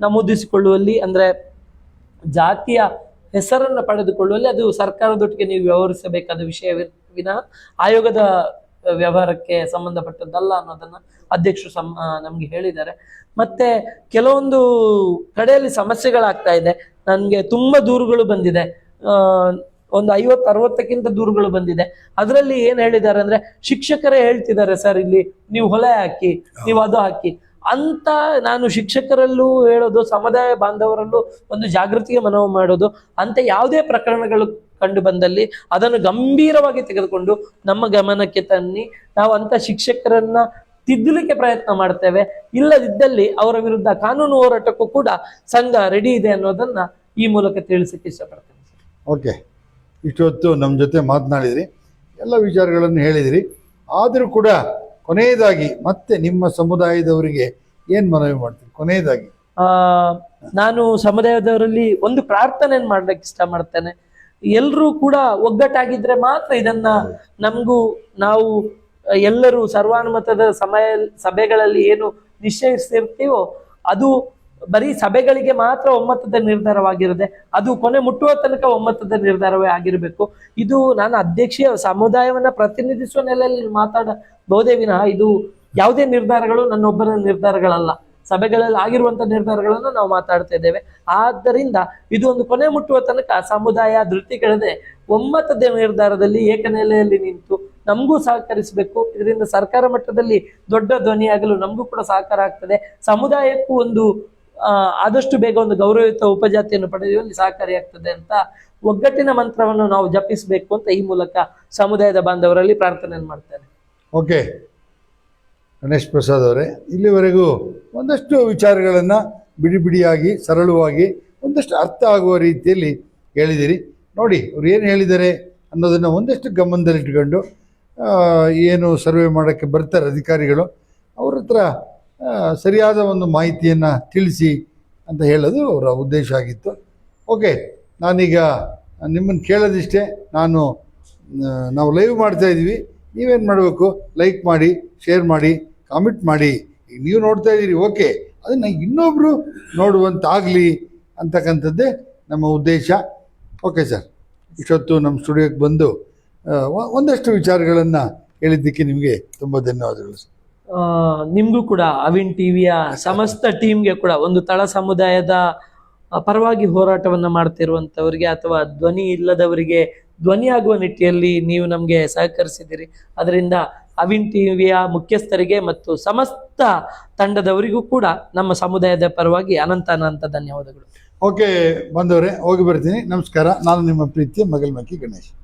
B: ನಮೂದಿಸಿಕೊಳ್ಳುವಲ್ಲಿ ಅಂದ್ರೆ ಜಾತಿಯ ಹೆಸರನ್ನ ಪಡೆದುಕೊಳ್ಳುವಲ್ಲಿ ಅದು ಸರ್ಕಾರದೊಟ್ಟಿಗೆ ನೀವು ವ್ಯವಹರಿಸಬೇಕಾದ ವಿಷಯ ವಿನ ಆಯೋಗದ ವ್ಯವಹಾರಕ್ಕೆ ಸಂಬಂಧಪಟ್ಟದ್ದಲ್ಲ ಅನ್ನೋದನ್ನ ಅಧ್ಯಕ್ಷರು ಸಂ ನಮ್ಗೆ ಹೇಳಿದ್ದಾರೆ. ಮತ್ತೆ ಕೆಲವೊಂದು ಕಡೆಯಲ್ಲಿ ಸಮಸ್ಯೆಗಳಾಗ್ತಾ ಇದೆ. ನನಗೆ ತುಂಬಾ ದೂರುಗಳು ಬಂದಿದೆ. ಒಂದು ಐವತ್ತು, ಅರವತ್ತಕ್ಕಿಂತ ದೂರುಗಳು ಬಂದಿದೆ. ಅದರಲ್ಲಿ ಏನು ಹೇಳಿದ್ದಾರೆ ಅಂದ್ರೆ, ಶಿಕ್ಷಕರೇ ಹೇಳ್ತಿದ್ದಾರೆ, ಸರ್, ಇಲ್ಲಿ ನೀವು ಹೊಲೆ ಹಾಕಿ, ನೀವು ಅದು ಹಾಕಿ. ಅಂತ ನಾನು ಶಿಕ್ಷಕರಲ್ಲೂ ಹೇಳೋದು, ಸಮುದಾಯ ಬಾಂಧವರಲ್ಲೂ ಒಂದು ಜಾಗೃತಿಗೆ ಮನವಿ ಮಾಡೋದು, ಅಂತ ಯಾವುದೇ ಪ್ರಕರಣಗಳು ಕಂಡು ಬಂದಲ್ಲಿ ಅದನ್ನು ಗಂಭೀರವಾಗಿ ತೆಗೆದುಕೊಂಡು ನಮ್ಮ ಗಮನಕ್ಕೆ ತನ್ನಿ. ನಾವು ಅಂತ ಶಿಕ್ಷಕರನ್ನ ತಿದ್ದಲಿಕ್ಕೆ ಪ್ರಯತ್ನ ಮಾಡ್ತೇವೆ. ಇಲ್ಲದಿದ್ದಲ್ಲಿ ಅವರ ವಿರುದ್ಧ ಕಾನೂನು ಹೋರಾಟಕ್ಕೂ ಕೂಡ ಸಂಘ ರೆಡಿ ಇದೆ ಅನ್ನೋದನ್ನ ಈ ಮೂಲಕ ತಿಳಿಸಕ್ಕೆ ಇಷ್ಟಪಡ್ತೇನೆ.
A: ಓಕೆ. ಇಷ್ಟೊತ್ತು ನಮ್ಮ ಜೊತೆ ಮಾತನಾಡಿದಿರಿ. ಎಲ್ಲ ವಿಚಾರಗಳನ್ನು ಹೇಳಿದಿರಿ. ಆದರೂ ಕೂಡ ಕೊನೆಯದಾಗಿ ಮತ್ತೆ ನಿಮ್ಮ ಸಮುದಾಯದವರಿಗೆ ಏನು ಮನವಿ ಮಾಡ್ತೀರಿ? ಕೊನೆಯದಾಗಿ.
B: ಆ ನಾನು ಸಮುದಾಯದವರಲ್ಲಿ ಒಂದು ಪ್ರಾರ್ಥನೆಯನ್ನು ಮಾಡ್ಲಿಕ್ಕೆ ಇಷ್ಟ ಮಾಡ್ತೇನೆ ಎಲ್ಲರೂ ಕೂಡ ಒಗ್ಗಟ್ಟಾಗಿದ್ರೆ ಮಾತ್ರ ಇದನ್ನ ನಮಗೂ ನಾವು ಎಲ್ಲರೂ ಸರ್ವಾನುಮತದ ಸಮಯ ಸಭೆಗಳಲ್ಲಿ ಏನು ನಿಶ್ಚಯಿಸಿರ್ತೀವೋ ಅದು ಬರೀ ಸಭೆಗಳಿಗೆ ಮಾತ್ರ ಒಮ್ಮತದ ನಿರ್ಧಾರವಾಗಿರದೆ ಅದು ಕೊನೆ ಮುಟ್ಟುವ ತನಕ ಒಮ್ಮತದ ನಿರ್ಧಾರವೇ ಆಗಿರಬೇಕು. ಇದು ನಾನು ಅಧ್ಯಕ್ಷೀಯ ಸಮುದಾಯವನ್ನ ಪ್ರತಿನಿಧಿಸುವ ನೆಲೆಯಲ್ಲಿ ಮಾತಾಡಬಹುದೇ ವಿನಃ ಇದು ಯಾವುದೇ ನಿರ್ಧಾರಗಳು ನನ್ನೊಬ್ಬರ ನಿರ್ಧಾರಗಳಲ್ಲ. ಸಭೆಗಳಲ್ಲಿ ಆಗಿರುವಂತ ನಿರ್ಧಾರಗಳನ್ನು ನಾವು ಮಾತಾಡ್ತಾ ಇದ್ದೇವೆ. ಆದ್ದರಿಂದ ಇದು ಒಂದು ಕೊನೆ ಮುಟ್ಟುವ ತನಕ ಸಮುದಾಯ ಧೃತಿಗೆಡದೆ ಒಮ್ಮತದ ನಿರ್ಧಾರದಲ್ಲಿ ಏಕನೆಲೆಯಲ್ಲಿ ನಿಂತು ನಮಗೂ ಸಹಕರಿಸಬೇಕು. ಇದರಿಂದ ಸರ್ಕಾರ ಮಟ್ಟದಲ್ಲಿ ದೊಡ್ಡ ಧ್ವನಿಯಾಗಲು ನಮಗೂ ಕೂಡ ಸಹಕಾರ ಆಗ್ತದೆ. ಸಮುದಾಯಕ್ಕೂ ಒಂದು ಆದಷ್ಟು ಬೇಗ ಒಂದು ಗೌರವಯುತ ಉಪಜಾತಿಯನ್ನು ಪಡೆಯುವಲ್ಲಿ ಸಹಕಾರಿಯಾಗ್ತದೆ ಅಂತ ಒಗ್ಗಟ್ಟಿನ ಮಂತ್ರವನ್ನು ನಾವು ಜಪಿಸಬೇಕು ಅಂತ ಈ ಮೂಲಕ ಸಮುದಾಯದ ಬಾಂಧವರಲ್ಲಿ ಪ್ರಾರ್ಥನೆಯನ್ನು ಮಾಡ್ತೇನೆ.
A: ಓಕೆ. ಗಣೇಶ್ ಪ್ರಸಾದ್ ಅವರೇ, ಇಲ್ಲಿವರೆಗೂ ಒಂದಷ್ಟು ವಿಚಾರಗಳನ್ನು ಬಿಡಿ ಬಿಡಿಯಾಗಿ ಸರಳವಾಗಿ, ಒಂದಷ್ಟು ಅರ್ಥ ಆಗುವ ರೀತಿಯಲ್ಲಿ ಹೇಳಿದಿರಿ. ನೋಡಿ, ಅವ್ರು ಏನು ಹೇಳಿದ್ದಾರೆ ಅನ್ನೋದನ್ನು ಒಂದಷ್ಟು ಗಮನದಲ್ಲಿಟ್ಕೊಂಡು ಏನು ಸರ್ವೆ ಮಾಡೋಕ್ಕೆ ಬರ್ತಾರೆ ಅಧಿಕಾರಿಗಳು, ಅವ್ರ ಹತ್ರ ಸರಿಯಾದ ಒಂದು ಮಾಹಿತಿಯನ್ನು ತಿಳಿಸಿ ಅಂತ ಹೇಳೋದು ಅವರ ಉದ್ದೇಶ ಆಗಿತ್ತು. ಓಕೆ, ನಾನೀಗ ನಿಮ್ಮನ್ನು ಕೇಳೋದಿಷ್ಟೇ, ನಾನು ನಾವು ಲೈವ್ ಮಾಡ್ತಾ ಇದ್ದೀವಿ, ನೀವೇನು ಮಾಡಬೇಕು ಲೈಕ್ ಮಾಡಿ ಶೇರ್ ಮಾಡಿ ಕಾಮೆಂಟ್ ಮಾಡಿ, ನೀವು ನೋಡ್ತಾ ಇದ್ದೀರಿ, ಓಕೆ, ಅದನ್ನು ಇನ್ನೊಬ್ಬರು ನೋಡುವಂತಾಗಲಿ ಅಂತಕ್ಕಂಥದ್ದೇ ನಮ್ಮ ಉದ್ದೇಶ. ಓಕೆ ಸರ್, ಇಷ್ಟೊತ್ತು ನಮ್ಮ ಸ್ಟುಡಿಯೋಕ್ಕೆ ಬಂದು ಒಂದಷ್ಟು ವಿಚಾರಗಳನ್ನು ಹೇಳಿದ್ದಕ್ಕೆ ನಿಮಗೆ ತುಂಬ ಧನ್ಯವಾದಗಳು
B: ನಿಮಗೂ ಕೂಡ ಅವಿನ್ ಟಿವಿಯ ಸಮಸ್ತ ಟೀಮ್ಗೆ ಕೂಡ ಒಂದು ತಳ ಸಮುದಾಯದ ಪರವಾಗಿ ಹೋರಾಟವನ್ನು ಮಾಡ್ತಿರುವಂಥವರಿಗೆ ಅಥವಾ ಧ್ವನಿ ಇಲ್ಲದವರಿಗೆ ಧ್ವನಿಯಾಗುವ ನಿಟ್ಟಿನಲ್ಲಿ ನೀವು ನಮಗೆ ಸಹಕರಿಸಿದ್ದೀರಿ ಅದರಿಂದ ಅವಿನ್ ಟಿವಿಯ ಮುಖ್ಯಸ್ಥರಿಗೆ ಮತ್ತು ಸಮಸ್ತ ತಂಡದವರಿಗೂ ಕೂಡ ನಮ್ಮ ಸಮುದಾಯದ ಪರವಾಗಿ ಅನಂತ ಅನಂತ ಧನ್ಯವಾದಗಳು.
A: ಓಕೆ ಬಂದವರೇ ಹೋಗಿ ಬರ್ತೀನಿ. ನಮಸ್ಕಾರ. ನಾನು ನಿಮ್ಮ ಪ್ರೀತಿಯ ಮಗಲ್ಮಕ್ಕಿ ಗಣೇಶ್.